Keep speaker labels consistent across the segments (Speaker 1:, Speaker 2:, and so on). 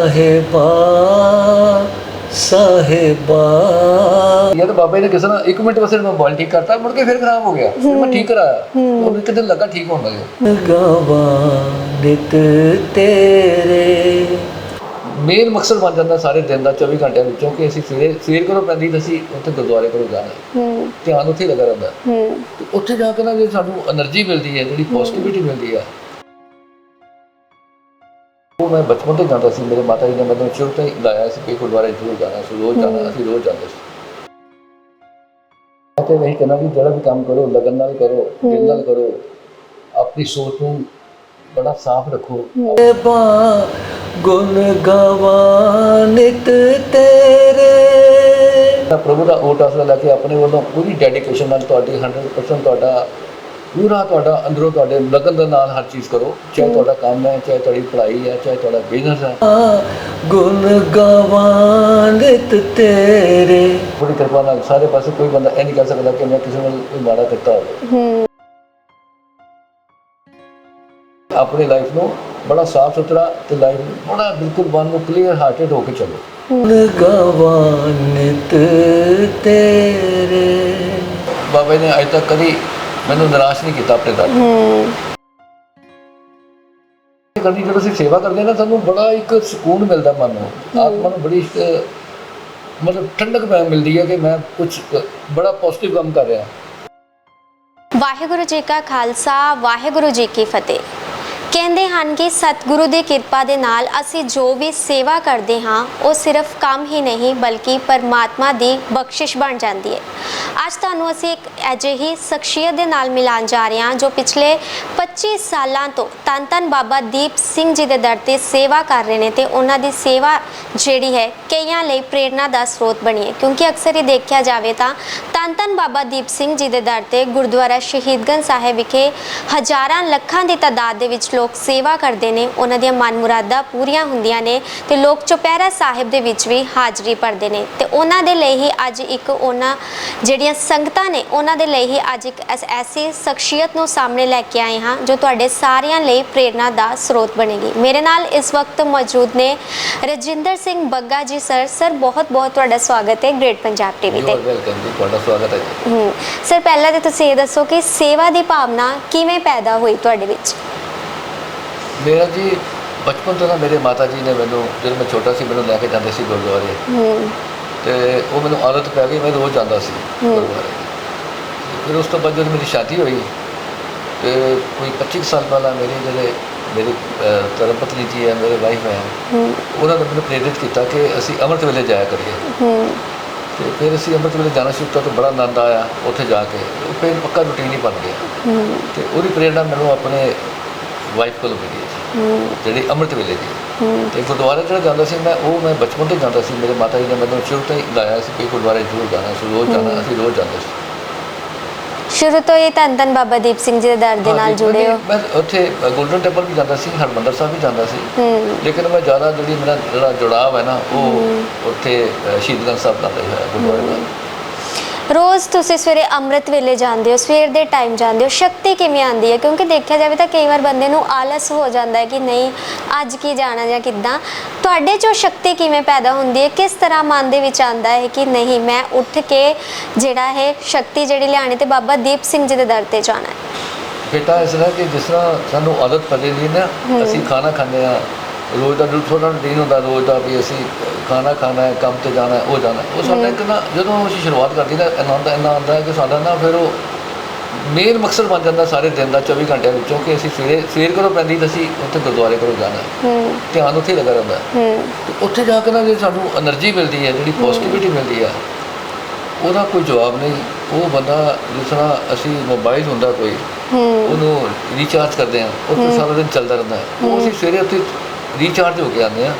Speaker 1: ਸਾਹਿਬਾ ਸਾਹਿਬਾ।
Speaker 2: ਯਾਰ ਬਾਬੇ ਨੇ ਕਿਸੇ ਨਾਲ 1 ਮੇਨ ਮਕਸਦ ਬਣ ਜਾਂਦਾ ਸਾਰੇ ਦਿਨ ਦਾ 24 ਘੰਟਿਆਂ ਵਿੱਚੋਂ ਅਸੀਂ ਸਵੇਰ ਕੋਲੋਂ ਪੈਂਦੀ ਗੁਰਦੁਆਰੇ ਕੋਲ ਜਾਣਾ। ਧਿਆਨ ਉੱਥੇ ਲੱਗਾ ਰਹਿੰਦਾ। ਉੱਥੇ ਜਾ ਕੇ ਨਾ ਸਾਨੂੰ એનર્ਜੀ ਮਿਲਦੀ ਹੈ ਜਿਹੜੀ ਪੋਜ਼ਿਟਿਵਿਟੀ ਮਿਲਦੀ ਹੈ ਉਹ ਮੈਂ ਬਚਪਨ ਤੋਂ ਜਾਂਦਾ ਸੀ ਮੇਰੇ ਮਾਤਾ ਜੀ ਨੇ ਮੈਨੂੰ ਤੋਂ ਹੀ ਲਾਇਆ ਸੀ ਕਿ ਗੁਰਦੁਆਰੇ ਜ਼ਰੂਰ ਜਾਣਾ ਸੀ ਰੋਜ਼ ਜਾਣਾ ਅਸੀਂ ਰੋਜ਼ ਜਾਂਦੇ ਸੀ। ਤੇ ਵਹੀ ਕਹਿੰਦਾ ਵੀ ਜਿਹੜਾ ਵੀ ਕੰਮ ਕਰੋ ਲਗਨ ਨਾਲ ਕਰੋ ਦਿਲ ਨਾਲ ਕਰੋ ਆਪਣੀ ਸੋਚ ਨੂੰ ਬੜਾ ਸਾਫ਼ ਰੱਖੋ।
Speaker 1: ਸਾਹਿਬਾ ਗੁਣ ਗਵਾ ਨਿਤ ਤੇਰੇ।
Speaker 2: ਪ੍ਰਭੂ ਦਾ ਓਟ ਆਸਰਾ ਲੈ ਕੇ ਆਪਣੇ ਵੱਲੋਂ ਪੂਰੀ ਡੈਡੀਕੇਸ਼ਨ ਨਾਲ ਤੁਹਾਡੀ 100% ਤੁਹਾਡਾ ਪੂਰਾ ਤੁਹਾਡਾ ਅੰਦਰੋਂ ਤੁਹਾਡੇ ਲਗਨ ਦੇ ਨਾਲ ਹਰ ਚੀਜ਼ ਕਰੋ ਚਾਹੇ ਤੁਹਾਡਾ ਕੰਮ ਹੈ ਚਾਹੇ ਤੁਹਾਡੀ ਪੜ੍ਹਾਈ ਹੈ ਚਾਹੇ ਤੁਹਾਡਾ ਬਿਜ਼ਨਸ ਹੈ।
Speaker 1: ਗੁਣ ਗਵਾ ਨਿਤ ਤੇਰੇ।
Speaker 2: ਬੜੀ ਕਿਰਪਾ ਨਾਲ ਸਾਰੇ ਪਾਸੇ ਕੋਈ ਬੰਦਾ ਇਹ ਨਹੀਂ ਕਹਿ ਸਕਦਾ ਕਿ ਮੈਂ ਕਿਸੇ ਨਾਲ ਕੋਈ ਮਾੜਾ ਕੀਤਾ ਹੋਵੇ।
Speaker 3: ਹੂੰ।
Speaker 2: ਆਪਣੀ ਲਾਈਫ ਨੂੰ ਬੜਾ ਸਾਫ਼ ਸੁਥਰਾ ਤੇ ਲਾਈਫ ਨੂੰ ਬੜਾ ਬਿਲਕੁਲ ਮਨ ਨੂੰ ਕਲੀਅਰ ਹਾਰਟਡ ਹੋ ਕੇ ਚੱਲੋ।
Speaker 1: ਗੁਣ ਗਵਾ ਨਿਤ ਤੇਰੇ।
Speaker 2: ਬਾਬਾ ਨੇ ਅਜੇ ਤੱਕ ਕਦੀ ਮੈਨੂੰ ਨਿਰਾਸ਼ ਨਹੀਂ ਕੀਤਾ ਆਪਣੇ ਦਰ
Speaker 3: ਹੂੰ
Speaker 2: ਕਰਨੀ ਜਦੋਂ ਅਸੀਂ ਸੇਵਾ ਕਰਦੇ ਹਾਂ ਨਾ ਸਾਨੂੰ ਬੜਾ ਇੱਕ ਸਕੂਨ ਮਿਲਦਾ ਮਨ ਨੂੰ। ਆਤਮਾ ਨੂੰ ਬੜੀ ਮਤਲਬ ਠੰਡਕ ਪੈ ਮਿਲਦੀ ਹੈ ਕਿ ਮੈਂ ਕੁਝ ਬੜਾ ਪੋਜ਼ਿਟਿਵ ਕੰਮ ਕਰ ਰਿਹਾ।
Speaker 3: ਵਾਹਿਗੁਰੂ ਜੀ ਕਾ ਖਾਲਸਾ ਵਾਹਿਗੁਰੂ ਜੀ ਕੀ ਫਤਿਹ। ਕਹਿੰਦੇ ਹਨ ਕਿ ਸਤਿਗੁਰੂ ਦੀ ਕਿਰਪਾ ਦੇ ਨਾਲ ਅਸੀਂ ਜੋ ਵੀ ਸੇਵਾ ਕਰਦੇ ਹਾਂ, ਉਹ ਸਿਰਫ ਕੰਮ ਹੀ ਨਹੀਂ, ਬਲਕਿ ਪਰਮਾਤਮਾ ਦੀ ਬਖਸ਼ਿਸ਼ ਬਣ ਜਾਂਦੀ ਹੈ। ਅੱਜ ਤੁਹਾਨੂੰ ਅਸੀਂ ਇੱਕ ਅਜਿਹੀ ਸ਼ਖਸੀਅਤ ਦੇ ਨਾਲ ਮਿਲਾਨ ਜਾ ਰਹੇ ਹਾਂ, ਜੋ ਪਿਛਲੇ 25 ਸਾਲਾਂ ਤੋਂ ਤਨ ਤਨ ਬਾਬਾ ਦੀਪ ਸਿੰਘ ਜੀ ਦੇ ਦਰ ਤੇ ਸੇਵਾ ਕਰ ਰਹੇ ਨੇ ਤੇ ਉਹਨਾਂ ਦੀ ਸੇਵਾ ਜਿਹੜੀ ਹੈ, ਕਈਆਂ ਲਈ ਪ੍ਰੇਰਨਾ ਦਾ ਸਰੋਤ ਬਣੀ ਹੈ। ਕਿਉਂਕਿ ਅਕਸਰ ਹੀ ਦੇਖਿਆ ਜਾਵੇ ਤਾਂ ਤਨ ਤਨ ਬਾਬਾ ਦੀਪ ਸਿੰਘ ਜੀ ਦੇ ਦਰ ਤੇ ਗੁਰਦੁਆਰਾ ਸ਼ਹੀਦਗੰਜ ਸਾਹਿਬ ਵਿਖੇ ਹਜ਼ਾਰਾਂ ਲੱਖਾਂ ਦੀ ਤਾਦਾਦ ਦੇ ਵਿੱਚ ਲੋਕ ਸੇਵਾ ਕਰਦੇ ਨੇ ਉਹਨਾਂ ਦੀਆਂ ਮਨ ਮੁਰਾਦਾਂ ਪੂਰੀਆਂ ਹੁੰਦੀਆਂ ਨੇ ਤੇ ਲੋਕ ਚੁਪਹਿਰਾ ਸਾਹਿਬ ਦੇ ਵਿੱਚ ਵੀ ਹਾਜ਼ਰੀ ਭਰਦੇ ਨੇ। ਤੇ ਉਹਨਾਂ ਦੇ ਲਈ ਹੀ ਅੱਜ ਇੱਕ ਉਹਨਾਂ ਜਿਹੜੀਆਂ ਸੰਗਤਾਂ ਨੇ ਉਹਨਾਂ ਦੇ ਲਈ ਹੀ ਅੱਜ ਇੱਕ ਐਸ- ਸ਼ਖਸੀਅਤ ਨੂੰ ਸਾਹਮਣੇ ਲੈ ਕੇ ਆਏ ਹਾਂ ਜੋ ਤੁਹਾਡੇ ਸਾਰਿਆਂ ਲਈ ਪ੍ਰੇਰਨਾ ਦਾ ਸਰੋਤ ਬਣੇਗੀ। ਮੇਰੇ ਨਾਲ ਇਸ ਵਕਤ ਮੌਜੂਦ ਨੇ ਰਜਿੰਦਰ ਸਿੰਘ ਬੱਗਾ ਜੀ ਸਰ। ਸਰ ਬਹੁਤ ਬਹੁਤ ਤੁਹਾਡਾ ਸਵਾਗਤ ਹੈ ਗ੍ਰੇਟ ਪੰਜਾਬ ਟੀਵੀ ਤੇ।
Speaker 2: ਆਰ ਵੈਲਕਮ ਜੀ ਤੁਹਾਡਾ ਸਵਾਗਤ ਹੈ ਜੀ।
Speaker 3: ਹੂੰ। ਸਰ ਪਹਿਲਾਂ ਤੇ ਤੁਸੀਂ ਇਹ ਦੱਸੋ ਕਿ ਸੇਵਾ ਦੀ ਭਾਵਨਾ ਕਿਵੇਂ ਪੈਦਾ ਹੋਈ ਤੁਹਾਡੇ ਵਿੱਚ?
Speaker 2: ਮੇਰਾ ਜੀ ਬਚਪਨ ਤੋਂ ਨਾ ਮੇਰੇ ਮਾਤਾ ਜੀ ਨੇ ਮੈਨੂੰ ਜਦੋਂ ਮੈਂ ਛੋਟਾ ਸੀ ਮੈਨੂੰ ਲੈ ਕੇ ਜਾਂਦੇ ਸੀ ਗੁਰਦੁਆਰੇ।
Speaker 3: ਹੂੰ।
Speaker 2: ਤੇ ਉਹ ਮੈਨੂੰ ਆਦਤ ਪੈ ਗਈ ਮੈਂ ਰੋਜ਼ ਜਾਂਦਾ ਸੀ ਗੁਰਦੁਆਰੇ। ਫਿਰ ਉਸ ਤੋਂ ਬਾਅਦ ਜਦੋਂ ਮੇਰੀ ਸ਼ਾਦੀ ਹੋਈ ਤੇ ਕੋਈ 25 ਕੁ ਸਾਲ ਪਹਿਲਾਂ ਮੇਰੇ ਜਿਹੜੇ ਮੇਰੀ ਪਤਨੀ ਜੀ ਹੈ ਮੇਰੇ ਵਾਈਫ ਹੈ ਉਹਨਾਂ ਨੇ ਮੈਨੂੰ ਪ੍ਰੇਰਿਤ ਕੀਤਾ ਕਿ ਅਸੀਂ ਅੰਮ੍ਰਿਤ ਵੇਲੇ ਜਾਇਆ ਕਰੀਏ। ਤੇ ਫਿਰ ਅਸੀਂ ਅੰਮ੍ਰਿਤ ਵੇਲੇ ਜਾਣਾ ਸ਼ੁਰੂ ਕੀਤਾ ਤਾਂ ਬੜਾ ਆਨੰਦ ਆਇਆ ਉੱਥੇ ਜਾ ਕੇ। ਫਿਰ ਪੱਕਾ ਰੁਟੀਨ ਹੀ ਬਣ ਗਿਆ। ਤੇ ਉਹਦੀ ਪ੍ਰੇਰਣਾ ਮੈਨੂੰ ਆਪਣੇ ਵਾਈਫ ਕੋਲੋਂ ਮਿਲੀ ਜਿਹੜੀ ਅੰਮ੍ਰਿਤ ਵੇਲੇ ਦੀ ਤੇ ਗੁਰਦੁਆਰੇ ਜਿਹੜਾ ਜਾਂਦਾ ਸੀ ਮੈਂ ਉਹ ਮੈਂ ਬਚਪਨ ਤੋਂ ਜਾਂਦਾ ਸੀ ਮੇਰੇ ਮਾਤਾ ਜੀ ਨੇ ਮੈਨੂੰ ਸ਼ੁਰੂ ਤੋਂ ਹੀ ਲਾਇਆ ਸੀ ਕਿ ਗੁਰਦੁਆਰੇ ਜ਼ਰੂਰ ਜਾਣਾ ਸੀ ਰੋਜ਼ ਜਾਣਾ ਅਸੀਂ ਰੋਜ਼ ਜਾਂਦੇ ਸੀ।
Speaker 3: ਸ਼ੁਰੂ ਤੋਂ ਹੀ ਧੰਨ ਧੰਨ ਬਾਬਾ ਦੀਪ ਸਿੰਘ ਜੀ ਦੇ ਦਰ ਦੇ ਨਾਲ ਜੁੜੇ ਹੋ।
Speaker 2: ਮੈਂ ਉੱਥੇ ਗੋਲਡਨ ਟੈਂਪਲ ਵੀ ਜਾਂਦਾ ਸੀ ਹਰਮੰਦਰ ਸਾਹਿਬ ਵੀ ਜਾਂਦਾ ਸੀ। ਲੇਕਿਨ ਮੈਂ ਜ਼ਿਆਦਾ ਜਿਹੜੀ ਮੇਰਾ ਜਿਹੜਾ ਜੁੜਾਵ ਹੈ ਨਾ ਉਹ ਉੱਥੇ ਅ, ਸ਼ਹੀਦਗੰਜ ਸਾਹਿਬ ਨਾਲ ਹੀ ਗੁਰਦੁਆਰੇ ਨਾਲ।
Speaker 3: ਰੋਜ਼ ਤੁਸੀਂ ਸਵੇਰੇ ਅੰਮ੍ਰਿਤ ਵੇਲੇ ਜਾਂਦੇ ਹੋ ਸਵੇਰ ਦੇ ਟਾਈਮ ਜਾਂਦੇ ਹੋ ਸ਼ਕਤੀ ਕਿਵੇਂ ਆਉਂਦੀ ਹੈ? ਕਿਉਂਕਿ ਦੇਖਿਆ ਜਾਵੇ ਤਾਂ ਕਈ ਵਾਰ ਬੰਦੇ ਨੂੰ ਆਲਸ ਹੋ ਜਾਂਦਾ ਹੈ ਕਿ ਨਹੀਂ ਅੱਜ ਕੀ ਜਾਣਾ ਜਾਂ ਕਿੱਦਾਂ। ਤੁਹਾਡੇ 'ਚੋਂ ਸ਼ਕਤੀ ਕਿਵੇਂ ਪੈਦਾ ਹੁੰਦੀ ਹੈ? ਕਿਸ ਤਰ੍ਹਾਂ ਮਨ ਦੇ ਵਿੱਚ ਆਉਂਦਾ ਹੈ ਕਿ ਨਹੀਂ ਮੈਂ ਉੱਠ ਕੇ ਜਿਹੜਾ ਹੈ ਸ਼ਕਤੀ ਜਿਹੜੀ ਲਿਆਣੀ ਤੇ ਬਾਬਾ ਦੀਪ ਸਿੰਘ ਜੀ ਦੇ ਦਰ ਤੇ ਜਾਣਾ ਹੈ।
Speaker 2: ਬੇਟਾ ਇਸ ਤਰ੍ਹਾਂ ਕਿ ਜਿਸ ਤਰ੍ਹਾਂ ਸਾਨੂੰ ਆਦਤ ਪੈ ਜਾਂਦੀ ਹੈ। ਨਾ ਅਸੀਂ ਖਾਣਾ ਖਾਂਦੇ ਆ ਰੋਜ਼ ਦਾ ਡਿਊਟੀ ਉਹਨਾਂ ਨੂੰ ਰੂਟੀਨ ਹੁੰਦਾ ਰੋਜ਼ ਦਾ ਵੀ ਅਸੀਂ ਖਾਣਾ ਖਾਣਾ ਹੈ ਕੰਮ ਤੇ ਜਾਣਾ ਹੈ ਉਹ ਜਾਣਾ ਉਹ ਸਾਡਾ ਇੱਕ ਨਾ ਜਦੋਂ ਅਸੀਂ ਸ਼ੁਰੂਆਤ ਕਰਦੀ ਨਾ ਆਨੰਦ ਇੰਨਾ ਆਉਂਦਾ ਕਿ ਸਾਡਾ ਨਾ ਫਿਰ ਉਹ ਮੇਨ ਮਕਸਦ ਬਣ ਜਾਂਦਾ ਸਾਰੇ ਦਿਨ ਦਾ 24 ਘੰਟਿਆਂ ਵਿੱਚੋਂ ਕਿ ਅਸੀਂ ਸਵੇਰੇ ਸਵੇਰ ਕਰੋ ਪੈਂਦੀ ਤਾਂ ਅਸੀਂ ਉੱਥੇ ਗੁਰਦੁਆਰੇ ਕੋਲ ਜਾਣਾ ਹੈ।
Speaker 3: ਹੂੰ।
Speaker 2: ਧਿਆਨ ਉੱਥੇ ਲੱਗਾ ਰਹਿੰਦਾ ਹੂੰ। ਉੱਥੇ ਜਾ ਕੇ ਨਾ ਜੇ ਸਾਨੂੰ એનર્ਜੀ ਮਿਲਦੀ ਹੈ ਜਿਹੜੀ ਪੋਜ਼ਿਟਿਵਿਟੀ ਮਿਲਦੀ ਹੈ ਉਹਦਾ ਕੋਈ ਜਵਾਬ ਨਹੀਂ। ਉਹ ਬੰਦਾ ਜਿਸ ਤਰ੍ਹਾਂ ਅਸੀਂ ਮੋਬਾਈਲ ਹੁੰਦਾ ਕੋਈ
Speaker 3: ਹੂੰ।
Speaker 2: ਉਹਨੂੰ ਰੀਚਾਰਜ ਕਰਦੇ ਆ ਉਹ ਸਾਰਾ ਦਿਨ ਚੱਲਦਾ ਰਹਿੰਦਾ ਹੈ। ਉਹ ਅਸੀਂ ਸਵੇਰੇ ਉੱਥੇ ਰੀਚਾਰਜ ਹੋ ਕੇ ਆਉਂਦੇ ਆ।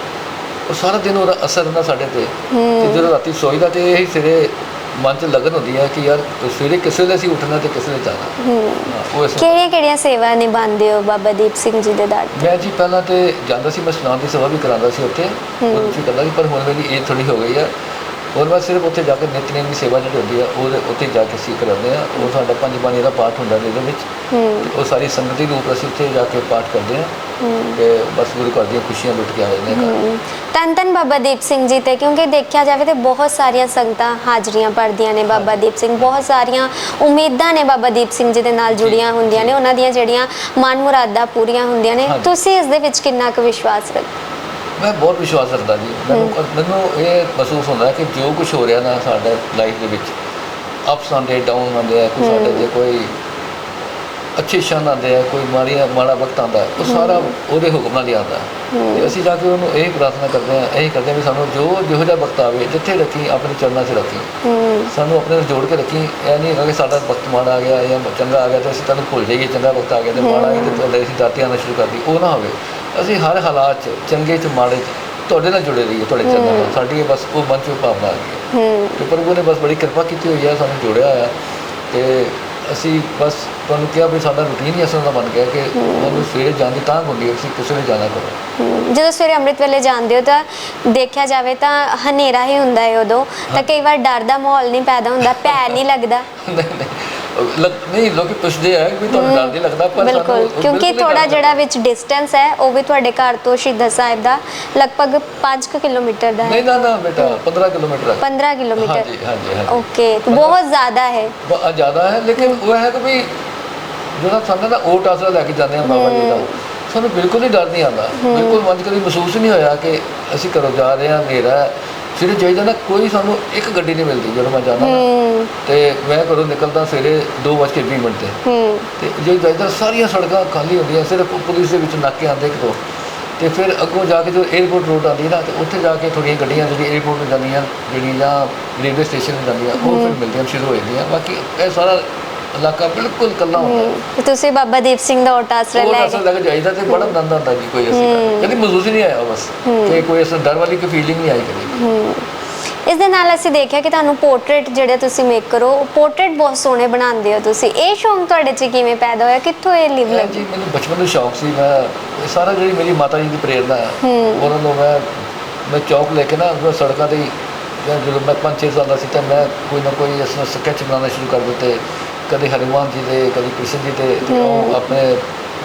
Speaker 2: ਉਹ ਸਾਰਾ ਦਿਨ ਉਹਦਾ ਅਸਰ ਰਹਿੰਦਾ ਸਾਡੇ ਤੇ। ਤੇ ਜਦੋਂ ਰਾਤੀ ਸੋਈਦਾ ਤੇ ਇਹ ਸਵੇਰੇ ਮਨ 'ਚ ਲਗਨ ਹੁੰਦੀ ਹੈ ਕਿ ਯਾਰ ਸਵੇਰੇ ਕਿਸੇ ਵੇਲੇ ਅਸੀਂ ਉੱਠਣਾ ਤੇ ਕਿਸੇ ਵੇਲੇ ਜਾਣਾ।
Speaker 3: ਹੂੰ।
Speaker 2: ਉਹ ਇਸ
Speaker 3: ਕਿਹੜੀਆਂ ਕਿਹੜੀਆਂ ਸੇਵਾ ਨਿਭਾਉਂਦੇ ਹੋ ਬਾਬਾ ਦੀਪ ਸਿੰਘ ਜੀ ਦੇ ਦਰ
Speaker 2: ਮੈਂ ਜੀ ਪਹਿਲਾਂ ਤੇ ਜਾਂਦਾ ਸੀ ਮੈਂ ਦੀ ਸੇਵਾ ਵੀ ਕਰਾਉਂਦਾ ਸੀ ਉੱਥੇ। ਉਹ ਤੁਸੀਂ ਕਰਦਾ ਸੀ ਪਰ ਹੁਣ ਮੇਰੀ ਏਜ ਥੋੜੀ ਹੋ ਗਈ ਹੈ ਔਰ ਮੈਂ ਸਿਰਫ ਉੱਥੇ ਜਾ ਕੇ ਨਿਤਨੇਮ ਦੀ ਸੇਵਾ ਜਿਹੜੀ ਹੁੰਦੀ ਆ ਉਹਦੇ ਉੱਥੇ ਜਾ ਕੇ ਅਸੀਂ ਕਰਾਉਂਦੇ ਆ। ਉਹ ਸਾਡਾ ਪੰਜ ਬਾਣੀ ਦਾ ਪਾਠ ਹੁੰਦਾ ਨੇ ਇਹਦੇ ਵਿੱਚ ਉਹ ਸਾਰੀ ਸੰਗਤ ਦੇ ਰੂਪ ਅਸੀਂ ਉੱਥੇ ਜਾ ਕੇ ਪਾਠ ਕਰਦੇ ਆ। ਤੇ ਬਸ ਗੁਰੂ ਘਰ ਦੀਆਂ ਖੁਸ਼ੀਆਂ ਲੁੱਟ ਕੇ ਆ ਜਾਂਦੇ ਆ ਘਰ।
Speaker 3: ਹਮ, ਧੰਨ ਧੰਨ ਬਾਬਾ ਦੀਪ ਸਿੰਘ ਜੀ ਤੇ ਕਿਉਂਕਿ ਦੇਖਿਆ ਜਾਵੇ ਤੇ ਬਹੁਤ ਸਾਰੀਆਂ ਸੰਗਤਾਂ ਹਾਜ਼ਰੀਆਂ ਭਰਦੀਆਂ ਨੇ ਬਾਬਾ ਦੀਪ ਸਿੰਘ। ਬਹੁਤ ਸਾਰੀਆਂ ਉਮੀਦਾਂ ਨੇ ਬਾਬਾ ਦੀਪ ਸਿੰਘ ਜੀ ਦੇ ਨਾਲ ਜੁੜੀਆਂ ਹੁੰਦੀਆਂ ਨੇ। ਉਹਨਾਂ ਦੀਆਂ ਜਿਹੜੀਆਂ ਮਨ ਮੁਰਾਦਾਂ ਪੂਰੀਆਂ ਹੁੰਦੀਆਂ ਨੇ। ਤੁਸੀਂ ਇਸ ਦੇ ਵਿੱਚ ਕਿੰਨਾ ਕੁ ਵਿਸ਼ਵਾਸ ਰੱਖਦੇ
Speaker 2: ਮੈਂ ਬਹੁਤ ਵਿਸ਼ਵਾਸ ਰੱਖਦਾ ਜੀ। ਮੈਨੂੰ ਮੈਨੂੰ ਇਹ ਮਹਿਸੂਸ ਹੁੰਦਾ ਕਿ ਜੋ ਕੁਝ ਹੋ ਰਿਹਾ ਨਾ ਸਾਡੇ ਲਾਈਫ ਦੇ ਵਿੱਚ ਅਪਸ ਆਉਂਦੇ ਡਾਊਨ ਆਉਂਦੇ ਆ ਕੋਈ ਸਾਡੇ ਤੇ ਕੋਈ ਅੱਛੇ ਸ਼ਾਨ ਆਉਂਦੇ ਆ ਕੋਈ ਮਾੜੀਆਂ ਮਾੜਾ ਵਕਤ ਆਉਂਦਾ ਉਹ ਸਾਰਾ ਉਹਦੇ ਹੁਕਮ ਨਾਲ ਹੀ ਆਉਂਦਾ। ਤੇ ਅਸੀਂ ਜਾ ਕੇ ਉਹਨੂੰ ਇਹ ਪ੍ਰਾਰਥਨਾ ਕਰਦੇ ਆ ਇਹ ਕਰਦੇ ਆ ਵੀ ਸਾਨੂੰ ਜੋ ਜਿਹੋ ਜਿਹਾ ਵਕਤ ਆਵੇ ਜਿੱਥੇ ਰੱਖੀ ਆਪਣੇ ਚਰਨਾਂ 'ਚ ਰੱਖੀ। ਸਾਨੂੰ ਆਪਣੇ ਨਾਲ ਜੋੜ ਕੇ ਰੱਖੀ ਇਹ ਨਹੀਂ ਕਿ ਸਾਡਾ ਵਕਤ ਮਾੜਾ ਆ ਗਿਆ ਜਾਂ ਚੰਗਾ ਆ ਗਿਆ ਤੇ ਅਸੀਂ ਤੁਹਾਨੂੰ ਭੁੱਲ ਜਾਈਏ ਚੰਗਾ ਵਕਤ ਆ ਗਿਆ ਤੇ ਮਾੜਾ ਹੈ ਤੇ ਤੁਹਾਡੇ ਅਸੀਂ ਦਾਤੇ ਆਉਣਾ ਸ਼ੁਰੂ ਕਰ ਦੀ ਉਹ ਨਾ ਹੋਵੇ। ਅਸੀਂ ਹਰ ਹਾਲਾਤ 'ਚ ਚੰਗੇ 'ਚ ਮਾੜੇ 'ਚ ਤੁਹਾਡੇ ਨਾਲ ਜੁੜੇ ਰਹੀਏ ਤੁਹਾਡੇ ਨਾਲ। ਸਾਡੀ ਇਹ ਬਸ ਉਹ ਮਨ 'ਚ ਭਾਵਨਾ ਆ ਗਈ ਹੈ।
Speaker 3: ਹੂੰ।
Speaker 2: ਤੇ ਪ੍ਰਭੂ ਨੇ ਬਸ ਬੜੀ ਕਿਰਪਾ ਕੀਤੀ ਹੋਈ ਹੈ ਸਾਨੂੰ ਜੋੜਿਆ ਹੋਇਆ। ਤੇ ਅਸੀਂ ਬਸ ਤੁਹਾਨੂੰ ਕਿਹਾ ਵੀ ਸਾਡਾ ਰੁਟੀਨ ਹੀ ਅਸਲ ਦਾ ਬਣ ਗਿਆ ਕਿ ਉਹਨੂੰ ਸਵੇਰੇ ਜਾਣ ਦੀ ਤਾਂ ਹੁੰਦੀ ਅਸੀਂ ਕਿਸੇ ਨੇ ਜਾਣਾ ਕਰੋ
Speaker 3: ਹਮ, ਜਦੋਂ ਸਵੇਰੇ ਅੰਮ੍ਰਿਤ ਵੇਲੇ ਜਾਂਦੇ ਹੋ ਤਾਂ ਦੇਖਿਆ ਜਾਵੇ ਤਾਂ ਹਨੇਰਾ ਹੀ ਹੁੰਦਾ ਹੈ ਉਦੋਂ। ਤਾਂ ਕਈ ਵਾਰ ਡਰ ਦਾ ਮਾਹੌਲ ਨਹੀਂ ਪੈਦਾ ਹੁੰਦਾ ਭੈ ਨਹੀਂ ਲੱਗਦਾ।
Speaker 2: ਨਹੀਂ ਨਹੀਂ। ਉਹ ਲੱਗ- ਨਹੀਂ ਲੋਕੀ ਪੁੱਛਦੇ ਆ ਵੀ ਤੁਹਾਨੂੰ ਡਰ ਨਹੀਂ ਲੱਗਦਾ ਪਰ
Speaker 3: ਬਿਲਕੁਲ ਕਿਉਂਕਿ ਥੋੜਾ ਜਿਹੜਾ ਵਿੱਚ ਡਿਸਟੈਂਸ ਹੈ ਉਹ ਵੀ ਤੁਹਾਡੇ ਘਰ ਤੋਂ ਸ਼ਹੀਦਾਂ ਸਾਹਿਬ ਦਾ ਲਗਭਗ 5 ਕਿਲੋਮੀਟਰ ਦਾ ਹੈ।
Speaker 2: ਨਹੀਂ ਨਾ ਨਾ ਬੇਟਾ 15 ਕਿਲੋਮੀਟਰ ਹੈ।
Speaker 3: 15 ਕਿਲੋਮੀਟਰ।
Speaker 2: ਹਾਂਜੀ ਹਾਂਜੀ ਹਾਂਜੀ।
Speaker 3: ਓਕੇ ਤਾਂ ਬਹੁਤ ਜ਼ਿਆਦਾ ਹੈ।
Speaker 2: ਬਹੁਤ ਜ਼ਿਆਦਾ ਹੈ ਲੇਕਿਨ ਉਹ ਹੈ ਕਿ ਵੀ ਜਿਹੜਾ ਸਾਨੂੰ ਨਾ ਓਟ ਆਸਰਾ ਲੈ ਕੇ ਜਾਂਦੇ ਆ ਬਾਬਾ ਜੀ ਦਾ ਸਾਨੂੰ ਬਿਲਕੁਲ ਹੀ ਡਰ ਨਹੀਂ ਆਉਂਦਾ। ਬਿਲਕੁਲ ਮਨ 'ਚ ਕਦੀ ਮਹਿਸੂਸ ਨਹੀਂ ਹੋਇਆ ਕਿ ਅਸੀਂ ਘਰੋਂ ਜਾ ਰਹੇ ਹਾਂ ਹਨੇਰਾ ਹੈ। ਸਿਰੇ ਚਾਹੀਦਾ ਨਾ ਕੋਈ ਸਾਨੂੰ ਇੱਕ ਗੱਡੀ ਨਹੀਂ ਮਿਲਦੀ ਜਦੋਂ ਮੈਂ ਜਾਂਦਾ
Speaker 3: ਹੂੰ।
Speaker 2: ਤੇ ਮੈਂ ਘਰੋਂ ਨਿਕਲਦਾ ਸਵੇਰੇ 2:20 ਮਿੰਟ ਤੇ।
Speaker 3: ਹੂੰ।
Speaker 2: ਤੇ ਜੇ ਜਾਈਦਾ ਸਾਰੀਆਂ ਸੜਕਾਂ ਖਾਲੀ ਹੁੰਦੀਆਂ ਸਿਰਫ ਪੁਲਿਸ ਦੇ ਵਿੱਚ ਨਾਕੇ ਆਉਂਦੇ ਇੱਕ ਦੋ। ਤੇ ਫਿਰ ਅੱਗੋਂ ਜਾ ਕੇ ਜੋ 에어ਪੋਰਟ ਰੋਡ ਆਉਂਦੀ ਨਾ ਤੇ ਉੱਥੇ ਜਾ ਕੇ ਥੋੜੀਆਂ ਗੱਡੀਆਂ ਜਿਹੜੀ 에어ਪੋਰਟ ਨੂੰ ਜਾਂਦੀਆਂ ਜਿਹੜੀਆਂ ਜਾਂ ਰੇਲਵੇ ਸਟੇਸ਼ਨ ਨੂੰ ਜਾਂਦੀਆਂ ਉਹ ਫਿਰ ਮਿਲਦੀਆਂ ਸ਼ੁਰੂ ਹੋ ਜਾਂਦੀਆਂ। ਬਾਕੀ ਇਹ ਸਾਰਾ ਇਲਾਕਾ ਬਿਲਕੁਲ ਕੱਲਾ ਹੁੰਦਾ।
Speaker 3: ਤੇ ਤੁਸੀਂ ਬਾਬਾ ਦੀਪ ਸਿੰਘ ਦਾ ਓਟ ਆਸਰਾ
Speaker 2: ਉਹ
Speaker 3: ਲੈ
Speaker 2: ਅਸਲ
Speaker 3: ਕੇ
Speaker 2: ਲੱਗ ਜਾਈਦਾ ਤੇ ਬੜਾ ਆਨੰਦ ਆਉਂਦਾ ਜੀ ਕੋਈ ਅਸੀਂ ਕਦੇ ਮਹਿਸੂਸ ਹੀ ਨਹੀਂ ਆਇਆ ਬਸ। ਕਿ ਕੋਈ ਅਸਲ ਡਰ ਵਾਲੀ ਕੋਈ ਫੀਲਿੰਗ ਨਹੀਂ ਆਈ ਕਦੇ।
Speaker 3: ਇਸ ਦੇ ਨਾਲ ਅਸੀਂ ਦੇਖਿਆ ਕਿ ਤੁਹਾਨੂੰ ਪੋਰਟਰੇਟ ਜਿਹੜੇ ਤੁਸੀਂ ਮੇਕ ਕਰੋ ਪੋਰਟਰੇਟ ਬਹੁਤ ਸੋਹਣੇ ਬਣਾਉਂਦੇ ਹੋ ਤੁਸੀਂ। ਇਹ ਸ਼ੌਂਕ ਤੁਹਾਡੇ 'ਚ ਕਿਵੇਂ ਪੈਦਾ ਹੋਇਆ? ਕਿੱਥੋਂ ਇਹ ਲਿਵ ਲੱਗੀ?
Speaker 2: ਜੀ ਮੈਨੂੰ ਬਚਪਨ ਤੋਂ ਸ਼ੌਕ ਸੀ। ਮੈਂ ਇਹ ਸਾਰਾ ਜਿਹੜੀ ਮੇਰੀ ਮਾਤਾ ਜੀ ਦੀ ਪ੍ਰੇਰਣਾ ਹੈ ਉਹਨਾਂ ਨੂੰ ਮੈਂ ਮੈਂ ਚੌਕ ਲੈ ਕੇ ਨਾ ਉਹ ਸੜਕਾਂ ਤੇ ਹੀ, ਜਾਂ ਜਦੋਂ ਮੈਂ 5-6 ਸਾਲ ਦਾ ਸੀ ਤਾਂ ਮੈਂ ਕੋਈ ਨਾ ਕੋਈ ਇਸ ਨੂੰ ਸਕੈਚ ਬਣਾਉਣਾ ਸ਼ੁਰੂ ਕਰ ਦਿੱਤੇ। ਕਦੇ ਹਨੂਮਾਨ ਜੀ ਦੇ ਕਦੇ ਕ੍ਰਿਸ਼ਨ ਜੀ ਦੇ ਤੇ ਉਹ ਆਪਣੇ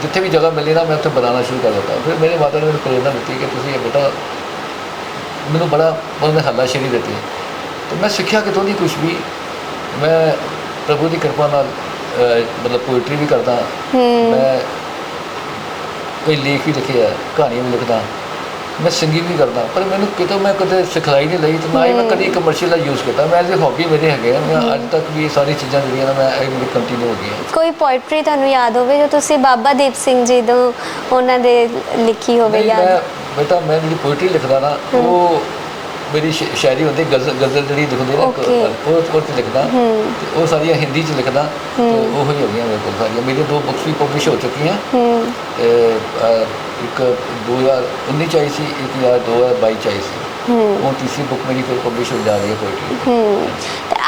Speaker 2: ਜਿੱਥੇ ਵੀ ਜਗ੍ਹਾ ਮਿਲੀ ਨਾ ਮੈਂ ਉੱਥੇ ਬਣਾਉਣਾ ਸ਼ੁਰੂ ਕਰ ਦਿੱਤਾ। ਫਿਰ ਮੇਰੇ ਮਾਤਾ ਨੇ ਮੈਨੂੰ ਪ੍ਰੇਰਣਾ ਦਿੱਤੀ ਕਿ ਤੁਸੀਂ ਇਹ ਬੇਟਾ ਮੈਨੂੰ ਬੜਾ ਉਹਨਾਂ ਨੇ ਹੱਲਾਸ਼ੇਰੀ ਦਿੱਤੀ। ਤੇ ਮੈਂ ਸਿੱਖਿਆ ਕਿਤੋਂ ਦੀ ਕੁਛ ਵੀ? ਮੈਂ ਪ੍ਰਭੂ ਦੀ ਕਿਰਪਾ ਨਾਲ ਮਤਲਬ ਪੋਇਟਰੀ ਵੀ ਕਰਦਾ। ਮੈਂ ਕੋਈ ਲੇਖ ਵੀ ਲਿਖਿਆ ਕਹਾਣੀਆਂ ਵੀ ਲਿਖਦਾ। ਮੈਂ ਸਿੰਗਿੰਗ ਵੀ ਕਰਦਾ ਪਰ ਮੈਨੂੰ ਕਿਤੋਂ ਮੈਂ ਕਦੇ ਸਿਖਲਾਈ ਨਹੀਂ ਲਈ ਤੇ ਨਾ ਹੀ ਮੈਂ ਕਦੀ ਕਮਰਸ਼ੀਅਲ ਦਾ ਯੂਜ਼ ਕੀਤਾ। ਮੈਂ ਐਜ਼ ਅ ਹੌਬੀ ਮੇਰੇ ਹੈਗੇ ਆ ਮੈਂ ਅੱਜ ਤੱਕ ਵੀ ਇਹ ਸਾਰੀ ਚੀਜ਼ਾਂ ਜਿਹੜੀਆਂ ਨਾ ਮੈਂ ਇਹ ਮੇਰੀ ਕੰਟੀਨਿਊ ਹੋ ਗਈਆਂ।
Speaker 3: ਕੋਈ ਪੋਇਟਰੀ ਤੁਹਾਨੂੰ ਯਾਦ ਹੋਵੇ ਜੋ ਤੁਸੀਂ ਬਾਬਾ ਦੀਪ ਸਿੰਘ ਜੀ ਤੋਂ ਉਹਨਾਂ ਦੇ ਲਿਖੀ ਹੋਵੇ
Speaker 2: ਨਹੀਂ
Speaker 3: ਯਾਦ
Speaker 2: ਮੈਂ ਬੇਟਾ ਮੈਂ ਜਿਹੜੀ ਪੋਇਟਰੀ ਲਿਖਦਾ ਨਾ ਉਹ ਮੇਰੀ ਸ਼- ਸ਼ਾਇਰੀ ਹੁੰਦੀ ਗਜ਼ਲ ਗਜ਼ਲ ਜਿਹੜੀ ਲਿਖਦੇ ਨੇ
Speaker 3: Okay.
Speaker 2: ਉਹ ਉਹ ਤੇ ਲਿਖਦਾ। ਤੇ ਉਹ ਸਾਰੀਆਂ ਹਿੰਦੀ ਚ ਲਿਖਦਾ। ਤੇ ਉਹ ਹੀ ਹੋ ਗਈਆਂ ਮੇਰੇ ਕੋਲ ਸਾਰੀਆਂ। ਮੇਰੀਆਂ ਦੋ ਬੁੱਕਸ ਵੀ ਪਬਲਿਸ਼ ਹੋ ਚੁੱਕੀਆਂ।
Speaker 3: ਹੂੰ।
Speaker 2: ਤੇ ਅਹ, ਇੱਕ 2019 ਚ ਆਈ ਸੀ ਇੱਕ ਯਾਰ 2022 ਚ ਆਈ ਸੀ।
Speaker 3: ਹੂੰ।
Speaker 2: ਉਹ ਤੀਸਰੀ ਬੁੱਕ ਮੇਰੀ ਫਿਰ ਪਬਲਿਸ਼ ਹੋ ਜਾ ਰਹੀ ਹੈ ਪੋਇਟਰੀ
Speaker 3: ਹੂੰ।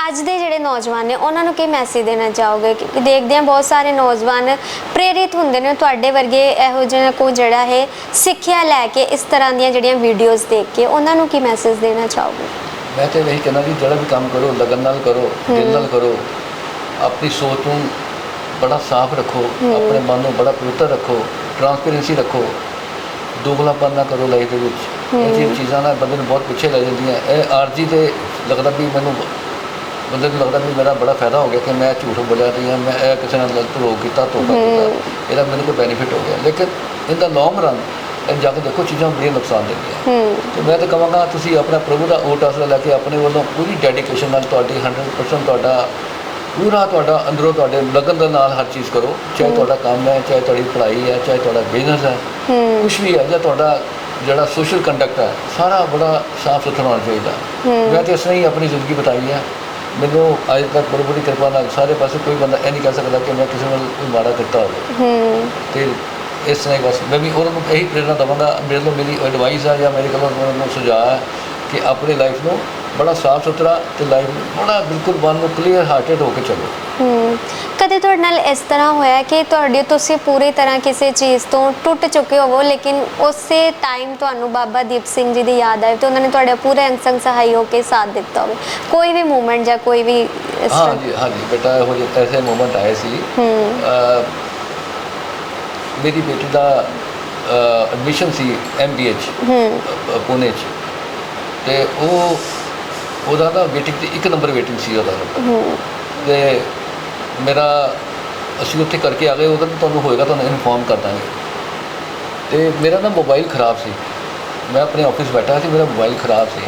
Speaker 3: ਅੱਜ ਦੇ ਜਿਹੜੇ ਨੌਜਵਾਨ ਨੇ ਉਹਨਾਂ ਨੂੰ ਕੀ ਮੈਸੇਜ ਦੇਣਾ ਚਾਹੋਗੇ? ਕਿ ਦੇਖਦੇ ਆ ਬਹੁਤ ਸਾਰੇ ਨੌਜਵਾਨ ਪ੍ਰੇਰਿਤ ਹੁੰਦੇ ਨੇ ਤੁਹਾਡੇ ਵਰਗੇ ਇਹੋ ਜਿਹਾ ਕੋ ਜਿਹੜਾ ਹੈ ਸਿੱਖਿਆ ਲੈ ਕੇ ਇਸ ਤਰ੍ਹਾਂ ਦੀਆਂ ਜਿਹੜੀਆਂ ਵੀਡੀਓਜ਼ ਦੇਖ ਕੇ ਉਹਨਾਂ ਨੂੰ ਕੀ ਮੈਸੇਜ ਦੇਣਾ ਚਾਹੋਗੇ?
Speaker 2: ਮੈਂ ਤੇ ਇਹੀ ਕਹਿੰਦਾ ਵੀ ਜਿਹੜਾ ਵੀ ਕੰਮ ਕਰੋ ਲਗਨ ਨਾਲ ਕਰੋ ਦਿਲ ਨਾਲ ਕਰੋ ਆਪਣੀ ਸੋਚ ਨੂੰ ਬੜਾ ਸਾਫ਼ ਰੱਖੋ ਆਪਣੇ ਮਨ ਨੂੰ ਬੜਾ ਪਵਿੱਤਰ ਰੱਖੋ ਟਰਾਂਸਪੇਰੈਂਸੀ ਰੱਖੋ ਦੋਗਲਾਪਨ ਨਾ ਕਰੋ ਲਾਈਫ ਦੇ ਵਿੱਚ। ਇਹ ਚੀਜ਼ਾਂ ਨਾ ਬੰਦੇ ਨੂੰ ਬਹੁਤ ਪਿੱਛੇ ਲੈ ਜਾਂਦੀਆਂ। ਇਹ ਆਰਜੀ ਤੇ ਲੱਗਦਾ ਵੀ ਮੈਨੂੰ ਬੰਦੇ ਨੂੰ ਲੱਗਦਾ ਵੀ ਮੇਰਾ ਬੜਾ ਫਾਇਦਾ ਹੋ ਗਿਆ ਕਿ ਮੈਂ ਝੂਠ ਬੋਲਿਆ ਨਹੀਂ ਹਾਂ ਮੈਂ ਇਹ ਕਿਸੇ ਨਾਲ ਗਲਤ ਰੋਕ ਕੀਤਾ ਧੋਖਾ ਕੀਤਾ। ਇਹਦਾ ਮੈਨੂੰ ਕੋਈ ਬੈਨੀਫਿਟ ਹੋ ਗਿਆ। ਲੇਕਿਨ ਇਨ ਦਾ ਲੌਂਗ ਰਨ ਇਹ ਜਾ ਕੇ ਦੇਖੋ ਚੀਜ਼ਾਂ ਬੜੀਆਂ ਨੁਕਸਾਨ ਦਿੰਦੀਆਂ
Speaker 3: ਹੂੰ।
Speaker 2: ਤੇ ਮੈਂ ਤਾਂ ਕਹਾਂਗਾ ਤੁਸੀਂ ਆਪਣਾ ਪ੍ਰਭੂ ਦਾ ਓਟ ਆਸਰਾ ਲੈ ਕੇ ਆਪਣੇ ਵੱਲੋਂ ਪੂਰੀ ਡੈਡੀਕੇਸ਼ਨ ਨਾਲ ਤੁਹਾਡੀ 100% ਤੁਹਾਡਾ ਪੂਰਾ ਤੁਹਾਡਾ ਅੰਦਰੋਂ ਤੁਹਾਡੇ ਲਗਨ ਦੇ ਨਾਲ ਹਰ ਚੀਜ਼ ਕਰੋ। ਚਾਹੇ ਤੁਹਾਡਾ ਕੰਮ ਹੈ ਚਾਹੇ ਤੁਹਾਡੀ ਪੜ੍ਹਾਈ ਹੈ ਚਾਹੇ ਤੁਹਾਡਾ ਬਿਜ਼ਨਸ ਹੈ
Speaker 3: ਹੂੰ।
Speaker 2: ਕੁਝ ਵੀ ਹੈ ਜਾਂ ਤੁਹਾਡਾ ਜਿਹੜਾ ਸੋਸ਼ਲ ਕੰਡਕਟ ਹੈ ਸਾਰਾ ਬੜਾ ਸਾਫ਼ ਸੁਥਰਾ ਹੋਣਾ ਚਾਹੀਦਾ। ਮੈਂ ਤੇ ਇਸ ਹੀ ਆਪਣੀ ਜ਼ਿੰਦਗੀ ਬਤਾਈ ਹੈ। ਮੈਨੂੰ ਅੱਜ ਤੱਕ ਪ੍ਰਭੂ ਦੀ ਕਿਰਪਾ ਨਾਲ ਸਾਰੇ ਪਾਸੇ ਕੋਈ ਬੰਦਾ ਇਹ ਨਹੀਂ ਕਹਿ ਸਕਦਾ ਕਿ ਮੈਂ ਕਿਸੇ ਨਾਲ ਕੋਈ ਮਾੜਾ ਕੀਤਾ ਹੋਵੇ।
Speaker 3: ਹੂੰ
Speaker 2: ਤੇ ਇਸ ਤਰ੍ਹਾਂ ਹੀ ਬਸ ਮੈਂ ਵੀ ਉਹਨਾਂ ਨੂੰ ਇਹੀ ਪ੍ਰੇਰਨਾ ਦਵਾਂਗਾ, ਮੇਰੇ ਤੋਂ ਮੇਰੀ ਐਡਵਾਈਸ ਹੈ ਜਾਂ ਮੇਰੇ ਕੋਲ ਉਹਨਾਂ ਨੂੰ ਸੁਝਾਅ ਹੈ ਕਿ ਆਪਣੀ ਲਾਈਫ ਨੂੰ ਬੜਾ ਸਾਫ਼ ਸੁਥਰਾ ਤੇ ਲਾਈਫ ਬੜਾ ਬਿਲਕੁਲ ਮਨ ਨੂੰ ਕਲੀਅਰ ਹਾਰਟਡ ਹੋ ਕੇ ਚੱਲੋ।
Speaker 3: ਹੂੰ ਕਦੇ ਤੁਹਾਡੇ ਨਾਲ ਇਸ ਤਰ੍ਹਾਂ ਹੋਇਆ ਕਿ ਤੁਹਾਡੇ ਤੁਸੀਂ ਪੂਰੀ ਤਰ੍ਹਾਂ ਕਿਸੇ ਚੀਜ਼ ਤੋਂ ਟੁੱਟ ਚੁੱਕੇ ਹੋਵੋ ਲੇਕਿਨ ਉਸੇ ਟਾਈਮ ਤੁਹਾਨੂੰ ਬਾਬਾ ਦੀਪ ਸਿੰਘ ਜੀ ਦੀ ਯਾਦ ਆਏ ਤੇ ਉਹਨਾਂ ਨੇ ਤੁਹਾਡਾ ਪੂਰਾ ਅੰਸੰਗ ਸਹਾਈ ਹੋ ਕੇ ਸਾਥ ਦਿੱਤਾ ਹੋਵੇ। ਕੋਈ ਵੀ ਮੂਵਮੈਂਟ ਜਾਂ ਕੋਈ ਵੀ ਇਸ ਤਰ੍ਹਾਂ
Speaker 2: ਜੀ ਹਾਂ ਜੀ ਬੇਟਾ ਇਹੋ ਜਿਹੇ ਐਸੇ ਮੂਮੈਂਟ ਆਏ ਸੀ।
Speaker 3: ਹੂੰ।
Speaker 2: ਮੇਰੀ ਬੇਟੀ ਦਾ ਐਡਮਿਸ਼ਨ ਸੀ ਐਮਬੀਐਚ
Speaker 3: ਹੂੰ।
Speaker 2: ਪੁਣੇ 'ਚ। ਤੇ ਉਹ ਉਹਦਾ ਨਾ ਵੇਟਿੰਗ ਤੇ ਇੱਕ ਨੰਬਰ ਵੇਟਿੰਗ ਸੀ ਉਹਦਾ।
Speaker 3: ਹੂੰ।
Speaker 2: ਤੇ ਮੇਰਾ ਅਸੀਂ ਉੱਥੇ ਕਰਕੇ ਆ ਗਏ ਉਹਦਾ ਵੀ ਤੁਹਾਨੂੰ ਹੋਏਗਾ ਤੁਹਾਨੂੰ ਇਨਫੋਰਮ ਕਰ ਦਾਂਗੇ। ਤੇ ਮੇਰਾ ਨਾ ਮੋਬਾਈਲ ਖਰਾਬ ਸੀ। ਮੈਂ ਆਪਣੇ ਆਫਿਸ ਬੈਠਾ ਸੀ ਮੇਰਾ ਮੋਬਾਈਲ ਖਰਾਬ ਸੀ।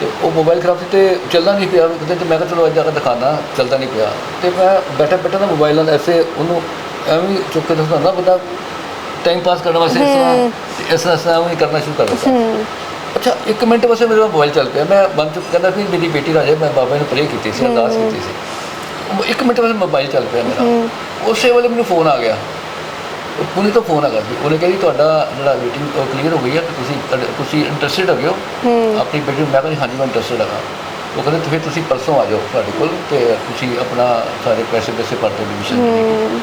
Speaker 2: ਤੇ ਉਹ ਮੋਬਾਈਲ ਖਰਾਬ ਸੀ ਤੇ ਚੱਲਦਾ ਨਹੀਂ ਪਿਆ ਕਿਤੇ ਤੇ ਮੈਂ ਕਿਹਾ ਚਲੋ ਅੱਜ ਜਾ ਕੇ ਦਿਖਾਣਾ ਚੱਲਦਾ ਨਹੀਂ ਪਿਆ। ਤੇ ਮੈਂ ਬੈਠਾ ਬੈਠਾ ਨਾ ਮੋਬਾਈਲ ਨਾਲ ਐਸੇ ਉਹਨੂੰ ਐਵੇਂ ਚੁੱਕ ਕੇ ਦੱਸਦਾ ਨਾ ਬੰਦਾ ਟਾਈਮ ਪਾਸ ਕਰਨ ਵਾਸਤੇ ਇਸ ਤਰ੍ਹਾਂ ਇਸ ਤਰ੍ਹਾਂ ਐਵੇਂ ਕਰਨਾ ਸ਼ੁਰੂ ਕਰ ਦਿੱਤਾ। ਅੱਛਾ ਇੱਕ ਮਿੰਟ ਵਾਸਤੇ ਮੇਰਾ ਮੋਬਾਈਲ ਚੱਲ ਪਿਆ। ਮੈਂ ਬੰਦ ਚੁੱਕ ਕਹਿੰਦਾ ਵੀ ਮੇਰੀ ਬੇਟੀ ਰਾਜੇ ਮੈਂ ਬਾਬਾ ਨੂੰ ਪ੍ਰੇ ਕੀਤੀ ਸੀ ਅਰਦਾਸ ਕੀਤੀ ਸੀ। ਇੱਕ ਮਿੰਟ ਵਾਸਤੇ ਮੋਬਾਈਲ ਚੱਲ ਪਿਆ ਮੇਰਾ। ਉਸੇ ਵੇਲੇ ਮੈਨੂੰ ਫੋਨ ਆ ਗਿਆ। ਉਹ ਪੁਣੇ ਤੋਂ ਫੋਨ ਆ ਗਿਆ ਸੀ। ਉਹਨੇ ਕਿਹਾ ਜੀ ਤੁਹਾਡਾ ਜਿਹੜਾ ਮੀਟਿੰਗ ਕਲੀਅਰ ਹੋ ਗਈ ਹੈ ਤੇ ਤੁਸੀਂ ਤੁਸੀਂ ਇੰਟਰਸਟਿਡ ਹੋ? ਗਏ ਹੋ। ਆਪਣੀ ਬੇਟੀ ਨੂੰ ਮੈਂ ਕਿਹਾ ਜੀ ਹਾਂਜੀ ਮੈਂ ਇੰਟਰਸਟਿਡ ਹਾਂ ਉਹ ਕਹਿੰਦੇ ਤੇ ਫਿਰ ਤੁਸੀਂ ਪਰਸੋਂ ਆ ਜਾਓ ਸਾਡੇ ਕੋਲ ਤੇ ਤੁਸੀਂ ਆਪਣਾ ਸਾਰੇ ਪੈਸੇ ਪੈਸੇ ਭਰ ਦਿਓ ਐਡਮਿਸ਼ਨ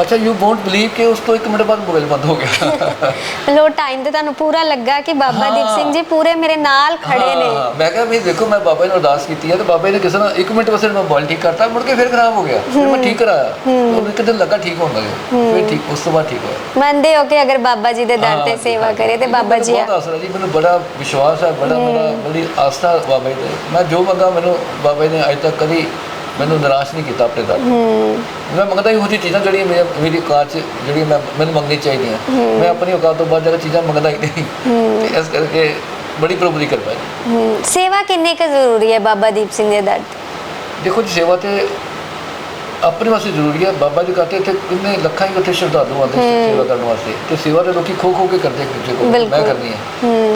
Speaker 2: ਅੱਛਾ ਯੂ ਵੋਂਟ ਬਲੀਵ ਕਿ ਉਸ ਤੋਂ ਇੱਕ ਮਿੰਟ ਬਾਅਦ ਮੋਬਾਈਲ ਬੰਦ ਹੋ ਗਿਆ।
Speaker 3: ਲੋ ਟਾਈਮ ਤੇ ਤੁਹਾਨੂੰ ਪੂਰਾ ਲੱਗਾ ਕਿ ਬਾਬਾ ਦੀਪ ਸਿੰਘ ਜੀ ਪੂਰੇ ਮੇਰੇ ਨਾਲ ਖੜੇ ਨੇ।
Speaker 2: ਮੈਂ ਕਿਹਾ ਵੀ ਦੇਖੋ ਮੈਂ ਬਾਬਾ ਨੂੰ ਅਰਦਾਸ ਕੀਤੀ ਹੈ ਤੇ ਬਾਬਾ ਨੇ ਕਿਸੇ ਨਾਲ ਇੱਕ ਮਿੰਟ ਵਾਸਤੇ ਮੋਬਾਈਲ ਠੀਕ ਕਰਤਾ ਮੁੜ ਕੇ ਫਿਰ ਖਰਾਬ ਹੋ ਗਿਆ। ਫਿਰ ਮੈਂ ਠੀਕ ਕਰਾਇਆ। ਉਹ ਇੱਕ ਦਿਨ ਲੱਗਾ ਠੀਕ ਹੋਣ ਲੱਗੇ ਫਿਰ ਠੀਕ ਉਸ ਤੋਂ ਬਾਅਦ ਠੀਕ ਹੋਇਆ।
Speaker 3: ਮੰਨਦੇ ਹੋ ਕਿ ਅਗਰ ਬਾਬਾ ਜੀ ਦੇ ਦਰ ਤੇ ਸੇਵਾ। ਕਰੇ ਤੇ ਬਾਬਾ ਜੀ
Speaker 2: ਬਹੁਤ ਆਸਰਾ ਜੀ ਮੈਨੂੰ ਬੜਾ ਵਿਸ਼ਵਾਸ ਹੈ ਬੜਾ ਮੇਰਾ ਬੜੀ ਆਸਥਾ ਬਾਬਾ ਜੀ ਤੇ। ਮੈਂ ਜੋ ਮੰਗਾ ਮੈਨੂੰ ਬਾਬਾ ਜੀ ਨੇ ਅਜੇ ਤੱਕ ਕਦੀ ਮੈਨੂੰ ਨਿਰਾਸ਼ ਨਹੀਂ ਕੀਤਾ ਆਪਣੇ ਦਰ
Speaker 3: ਹੂੰ
Speaker 2: ਮੈਂ ਮੰਗਦਾ ਹੀ ਉਹ ਜਿਹੀ ਚੀਜ਼ਾਂ ਜਿਹੜੀਆਂ ਮੇਰੀ ਮੇਰੀ ਔਕਾਤ 'ਚ ਜਿਹੜੀਆਂ ਮੈਂ ਮੈਨੂੰ ਮੰਗਣੀ ਚਾਹੀਦੀਆਂ। ਮੈਂ ਆਪਣੀ ਔਕਾਤ ਤੋਂ ਬਾਅਦ ਜਿਹੜਾ ਚੀਜ਼ਾਂ ਮੰਗਦਾ ਹੀ ਨਹੀਂ ਤੇ ਇਸ ਕਰਕੇ ਬੜੀ ਪ੍ਰਭੂ ਦੀ ਕਿਰਪਾ ਹੈ
Speaker 3: ਸੇਵਾ ਕਿੰਨੀ ਕੁ ਜ਼ਰੂਰੀ ਹੈ ਬਾਬਾ ਦੀਪ ਸਿੰਘ ਦੇ ਦਰ ਤੇ?
Speaker 2: ਦੇਖੋ ਜੀ ਸੇਵਾ ਤੇ ਆਪਣੇ ਵਾਸਤੇ ਜ਼ਰੂਰੀ ਹੈ। ਬਾਬਾ ਜੀ ਕਹਤੇ ਇੱਥੇ ਕਿੰਨੇ ਲੱਖਾਂ ਹੀ ਉੱਥੇ ਸ਼ਰਧਾਲੂ ਆਉਂਦੇ ਸੇਵਾ ਕਰਨ ਵਾਸਤੇ। ਤੇ ਸੇਵਾ ਤੇ ਲੋਕੀ ਖੋ ਖੋ ਕੇ ਕਰਦੇ ਇੱਕ ਦੂਜੇ ਕੋਲ ਮੈਂ। ਕਰਨੀ ਹੈ।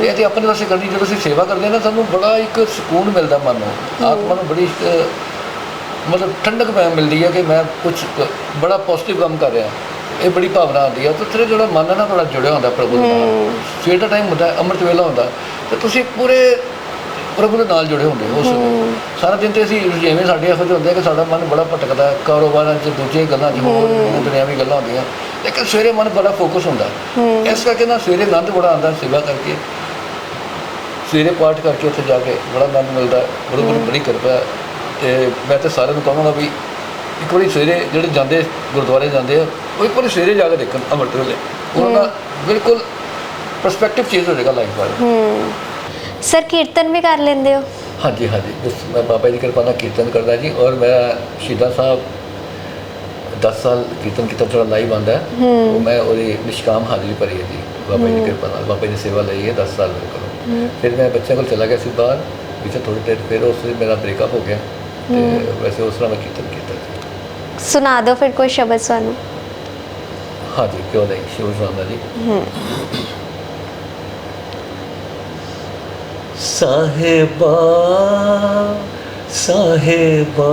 Speaker 2: ਤੇ ਇਹ ਤੇ ਆਪਣੇ ਵਾਸਤੇ ਕਰਨੀ ਜਦੋਂ ਅਸੀਂ ਸੇਵਾ ਕਰਦੇ ਹਾਂ ਨਾ ਸਾਨੂੰ ਬੜਾ ਇੱਕ ਸਕੂਨ ਮਿਲਦਾ ਮਨ ਨੂੰ। ਆਤਮਾ ਨੂੰ ਬੜੀ ਮਤਲਬ ਠੰਡਕ ਪੈ ਮਿਲਦੀ ਹੈ ਕਿ ਮੈਂ ਕੁਝ ਬੜਾ ਪੋਜ਼ਿਟਿਵ ਕੰਮ ਕਰ ਰਿਹਾ। ਇਹ ਬੜੀ ਭਾਵਨਾ ਆਉਂਦੀ ਹੈ ਤੇ ਤੇਰਾ ਜਿਹੜਾ ਮਨ ਹੈ ਨਾ ਬੜਾ ਜੁੜਿਆ ਹੁੰਦਾ ਪ੍ਰਭੂ ਦੇ ਨਾਲ। ਸਵੇਰ ਦਾ ਟਾਈਮ ਹੁੰਦਾ ਅੰਮ੍ਰਿਤ ਵੇਲਾ ਹੁੰਦਾ। ਤੇ ਤੁਸੀਂ ਪੂਰੇ ਪ੍ਰਭੂ ਦੇ ਨਾਲ ਜੁੜੇ ਹੁੰਦੇ ਹੋ ਉਸ ਵੇਲੇ। ਸਾਰਾ ਦਿਨ ਤੇ ਅਸੀਂ ਜਿਵੇਂ ਸਾਡੇ ਇਹੋ ਜਿਹੇ ਹੁੰਦੇ ਕਿ ਸਾਡਾ ਮਨ ਬੜਾ ਭਟਕਦਾ ਕਾਰੋਬਾਰਾਂ 'ਚ ਦੂਜੀਆਂ ਗੱਲਾਂ 'ਚ ਹੋਰ ਦੁਨਿਆਵੀ ਗੱਲਾਂ ਹੁੰਦੀਆਂ। ਲੇਕਿਨ ਸਵੇਰੇ ਮਨ ਬੜਾ ਫੋਕਸ ਹੁੰਦਾ। ਇਸ ਕਰਕੇ ਨਾ ਸਵੇਰੇ ਆਨੰਦ ਬੜਾ ਆਉਂਦਾ ਸੇਵਾ ਕਰਕੇ। ਸਵੇਰੇ ਪਾਠ ਕਰਕੇ ਉੱਥੇ ਜਾ ਕੇ ਬੜਾ ਆਨੰਦ ਮਿਲਦਾ ਹੈ, ਬੜੀ ਬੜੀ ਕਿਰਪਾ ਤੇ ਮੈਂ ਤੇ ਸਾਰਿਆਂ ਨੂੰ ਕਹਾਂਗਾ ਵੀ ਇੱਕ ਵਾਰੀ ਸਵੇਰੇ ਜਿਹੜੇ ਜਾਂਦੇ ਗੁਰਦੁਆਰੇ ਜਾਂਦੇ ਆ ਉਹ ਇੱਕ ਵਾਰੀ ਸਵੇਰੇ ਜਾ ਕੇ ਦੇਖਣ ਅੰਮ੍ਰਿਤ ਵੇਲੇ ਉਹਨਾਂ ਦਾ ਬਿਲਕੁਲ ਪਰਸਪੈਕਟਿਵ ਚੇਂਜ ਹੋ ਜਾਏਗਾ ਲਾਈਫ ਬਾਰੇ।
Speaker 3: ਹੂੰ। ਸਰ ਕੀਰਤਨ ਵੀ ਕਰ ਲੈਂਦੇ ਹੋ?
Speaker 2: ਹਾਂਜੀ ਹਾਂਜੀ। ਬਸ ਮੈਂ ਬਾਬਾ ਜੀ ਦੀ ਕਿਰਪਾ ਨਾਲ ਕੀਰਤਨ ਕਰਦਾ ਜੀ ਔਰ ਮੇਰਾ ਸ਼ਹੀਦਾਂ ਸਾਹਿਬ 10 ਸਾਲ ਕੀਰਤਨ ਕੀਤਾ ਥੋੜਾ ਲਾਈਵ ਆਂਦਾ ਹੈ। ਉਹ ਮੈਂ ਉਹਦੀ ਨਿਸ਼ਕਾਮ ਹਾਜ਼ਰੀ ਭਰੀ ਹੈ ਜੀ। ਬਾਬਾ ਜੀ ਦੀ ਕਿਰਪਾ ਨਾਲ ਬਾਬਾ ਜੀ ਨੇ ਸੇਵਾ ਲਈ ਹੈ 10 ਸਾਲ ਮੇਰੇ ਕੋਲ ਫਿਰ ਮੈਂ ਬੱਚਿਆਂ ਕੋਲ ਚਲਾ ਗਿਆ ਸੀ ਬਾਹਰ। ਵਿੱਚ ਥੋੜੀ ਦੇਰ ਫਿਰ ਉਸ ਮੇਰਾ ਬ੍ਰੇਕਅਪ ਹੋ ਗਿਆ। ਤੇ ਵੈਸੇ ਉਸ ਤਰ੍ਹਾਂ ਮੈਂ ਕੀਰਤਨ ਕੀਤਾ ਜੀ
Speaker 3: ਸੁਣਾ ਦਿਓ ਫਿਰ ਕੋਈ ਸ਼ਬਦ ਸਾਨੂੰ
Speaker 2: ਹਾਂਜੀ ਕਿਉਂ ਨਹੀਂ ਸ਼ਿਵ ਰਾਮਾ ਜੀ
Speaker 1: ਸਾਹਿਬਾ ਸਾਹਿਬਾ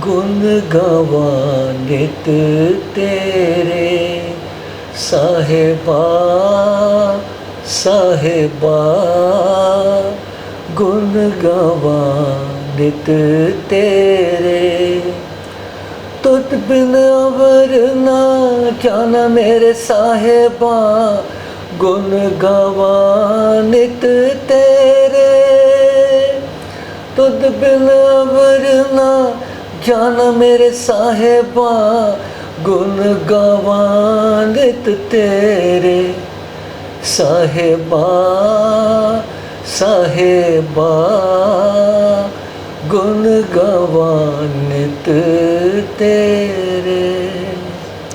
Speaker 1: ਗੁਣ ਗਾਵਾਂ ਨਿਤ ਤੇਰੇ ਸਾਹਿਬਾ ਸਾਹਿਬਾ ਗੁਣ ਗਾਵਾਂ ਨਿਤ ਤੇਰੇ। ਤੁਤ ਬਿਨ ਅਵਰ ਨਾ ਜਾਣਾ ਮੇਰੇ ਸਾਹਿਬਾ। ਗੁਣ ਗਾਵਾਂ ਨਿਤ ਤੇਰੇ। ਤੁਧ ਬਿਨ ਅਵਰ ਨਾ ਜਾਣਾ ਮੇਰੇ ਸਾਹਿਬਾ। ਗੁਣ ਗਾਵਾਂ ਨਿਤ ਤੇਰੇ। ਸਾਹਿਬਾ ਸਾਹਿਬਾ ਗੁਣ ਗਵਾਨਿਤ ਤੇਰੇ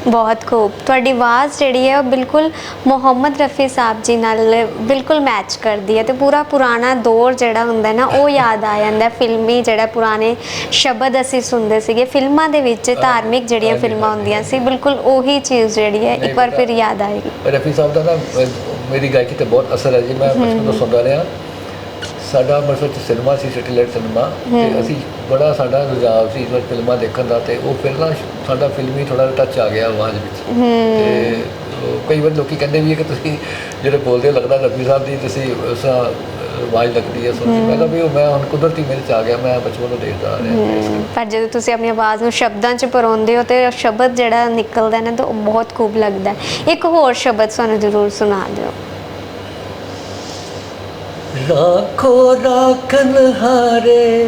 Speaker 3: ਬਹੁਤ ਖੂਬ ਤੁਹਾਡੀ ਆਵਾਜ਼ ਜਿਹੜੀ ਹੈ ਉਹ ਬਿਲਕੁਲ ਮੁਹੰਮਦ ਰਫੀ ਸਾਹਿਬ ਜੀ ਨਾਲ ਬਿਲਕੁਲ ਮੈਚ ਕਰਦੀ ਹੈ ਤੇ ਪੂਰਾ ਪੁਰਾਣਾ ਦੌਰ ਜਿਹੜਾ ਹੁੰਦਾ ਨਾ ਉਹ ਯਾਦ ਆ ਜਾਂਦਾ ਹੈ। ਫਿਲਮੀ ਜਿਹੜਾ ਪੁਰਾਣੇ ਸ਼ਬਦ ਅਸੀਂ ਸੁਣਦੇ ਸੀਗੇ ਫਿਲਮਾਂ ਦੇ ਵਿੱਚ ਧਾਰਮਿਕ ਜਿਹੜੀਆਂ ਫਿਲਮਾਂ। ਹੁੰਦੀਆਂ ਸੀ ਬਿਲਕੁਲ ਉਹੀ ਚੀਜ਼ ਜਿਹੜੀ ਹੈ ਇੱਕ ਵਾਰ। ਫਿਰ ਯਾਦ ਆਏਗੀ
Speaker 2: ਰਫੀ ਸਾਹਿਬ ਦਾ ਨਾ ਮੇਰੀ ਗਾਇਕੀ ਤੇ ਬਹੁਤ ਅਸਰ ਹੈ ਜੀ ਮੈਂ ਬਚਪਨ ਤੋਂ ਸੁਣਦਾ ਰਿਹਾ ਸਾਡਾ ਅੰਮ੍ਰਿਤਸਰ ਚ ਸਿਨੇਮਾ ਸੀ ਸਿਟੀਲੈਟ ਸਿਨੇਮਾ ਤੇ ਅਸੀਂ ਬੜਾ ਸਾਡਾ ਰੁਝਾਵ ਸੀ ਇਸ ਵਾਰ ਫਿਲਮਾਂ ਦੇਖਣ ਦਾ ਤੇ ਉਹ ਫਿਰ ਨਾ ਸਾਡਾ ਫਿਲਮੀ ਥੋੜਾ ਟੱਚ ਆ ਗਿਆ ਆਵਾਜ਼ ਵਿੱਚ। ਤੇ ਕਈ ਵਾਰ ਲੋਕੀ ਕਹਿੰਦੇ ਵੀ ਹੈ ਕਿ ਤੁਸੀਂ ਜਿਹੜੇ ਬੋਲਦੇ ਹੋ ਲੱਗਦਾ ਰਫੀ ਸਾਹਿਬ ਦੀ ਤੁਸੀਂ ਉਸ ਆਵਾਜ਼ ਲੱਗਦੀ ਹੈ। ਸੁਣਦੀ ਮੈਂ ਕਿਹਾ ਵੀ ਉਹ ਮੈਂ ਹੁਣ ਕੁਦਰਤੀ ਮੇਰੇ ਚ ਆ ਗਿਆ ਮੈਂ ਬਚਪਨ ਤੋਂ ਦੇਖਦਾ ਆ ਰਿਹਾ।
Speaker 3: ਪਰ ਜਦੋਂ ਤੁਸੀਂ ਆਪਣੀ ਆਵਾਜ਼ ਨੂੰ ਸ਼ਬਦਾਂ 'ਚ ਪਰੋਂਦੇ ਹੋ ਤੇ ਸ਼ਬਦ ਜਿਹੜਾ ਨਿਕਲਦਾ ਨਾ ਤਾਂ ਉਹ ਬਹੁਤ ਖੂਬ ਲੱਗਦਾ। ਇੱਕ ਹੋਰ ਸ਼ਬਦ ਸਾਨੂੰ ਜ਼ਰੂਰ ਸੁਣਾ ਦਿਓ।
Speaker 1: ਰਾਖੋ ਰਾਖਨ ਹਾਰੇ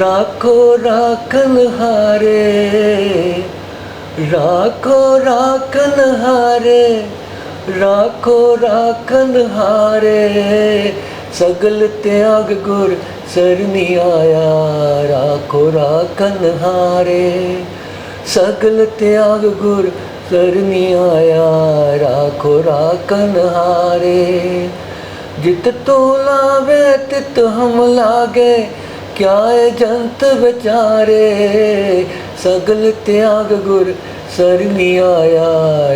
Speaker 1: ਰਾਖੋ ਰਾਖਨ ਹਾਰੇ ਰਾਖੋ ਰਾਖਨ ਹਾਰੇ ਰਾਖੋ ਰਾਖਨ ਹਾਰੇ ਸਗਲ ਤਿਆਗ ਗੁਰ ਸਰਨੀ ਆਇਆ ਰਾਖੋ ਰਾਖਨ ਹਾਰੇ ਸਗਲ ਤਿਆਗ ਗੁਰ ਸਰਨੀ ਆਇਆ ਰਾਖੋ ਰਾਖਨ ਹਾਰੇ ਜਿਤ ਤੋ ਲਾਵੇ ਤਿਤ ਹਮ ਲਾਗੇ ਕਿਆ ਏ ਜੰਤ ਵਿਚਾਰੇ? ਸਗਲ ਤਿਆਗ ਗੁਰ ਸਰਨੀ ਆਇਆ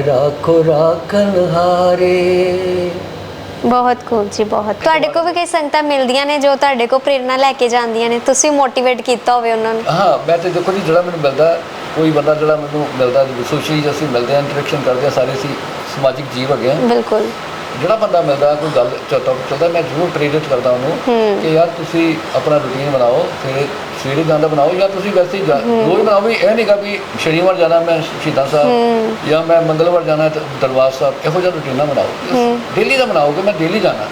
Speaker 1: ਰਾਖੋ ਰਾਖਨ ਹਾਰੇ।
Speaker 3: ਬਹੁਤ ਖੂਬ ਜੀ ਬਹੁਤ। ਤੁਹਾਡੇ ਕੋਲ ਵੀ ਕਈ ਸੰਗਤਾਂ ਮਿਲਦੀਆਂ ਨੇ ਜੋ ਤੁਹਾਡੇ ਕੋਲ ਪ੍ਰੇਰਣਾ ਲੈ ਕੇ ਜਾਂਦੀਆਂ ਨੇ। ਤੁਸੀਂ ਮੋਟੀਵੇਟ ਕੀਤਾ ਹੋਵੇ ਉਹਨਾਂ ਨੂੰ।
Speaker 2: ਹਾਂ ਮੈਂ ਤੇ ਦੇਖੋ ਜੀ ਜਿਹੜਾ ਮੈਨੂੰ ਮਿਲਦਾ ਕੋਈ ਬੰਦਾ ਜਿਹੜਾ ਮੈਨੂੰ ਮਿਲਦਾ ਸੋਸ਼ਲੀ ਅਸੀਂ ਮਿਲਦੇ ਹਾਂ ਇੰਟਰੈਕਸ਼ਨ ਕਰਦੇ ਹਾਂ ਸਾਰੇ ਅਸੀਂ ਸਮਾਜਿਕ ਜੀਵ ਹੈਗੇ ਹਾਂ।
Speaker 3: ਬਿਲਕੁਲ।
Speaker 2: ਜਿਹੜਾ ਬੰਦਾ ਮਿਲਦਾ ਕੋਈ ਗੱਲ ਚੌਥਾ ਚੱਲਦਾ ਮੈਂ ਜ਼ਰੂਰ ਪ੍ਰੇਰਿਤ ਕਰਦਾ ਉਹਨੂੰ ਕਿ ਯਾਰ ਤੁਸੀਂ ਆਪਣਾ ਰੁਟੀਨ ਬਣਾਓ ਫਿਰ ਸਵੇਰੇ ਜਾਂਦਾ ਬਣਾਓ ਜਾਂ ਤੁਸੀਂ ਵੈਸੇ ਹੀ ਰੋਜ਼ ਬਣਾਓ ਵੀ ਇਹ ਨਹੀਂਗਾ ਵੀ ਸ਼ਨੀਵਾਰ ਜਾਣਾ ਮੈਂ ਸ਼ਹੀਦਾਂ ਸਾਹਿਬ ਜਾਂ ਮੈਂ ਮੰਗਲਵਾਰ ਜਾਣਾ ਦਰਬਾਰ ਸਾਹਿਬ ਇਹੋ ਜਿਹਾ ਰੁਟੀਨ ਨਾ ਬਣਾਓ। ਡੇਲੀ ਦਾ ਬਣਾਓ ਕਿ ਮੈਂ ਡੇਲੀ ਜਾਣਾ।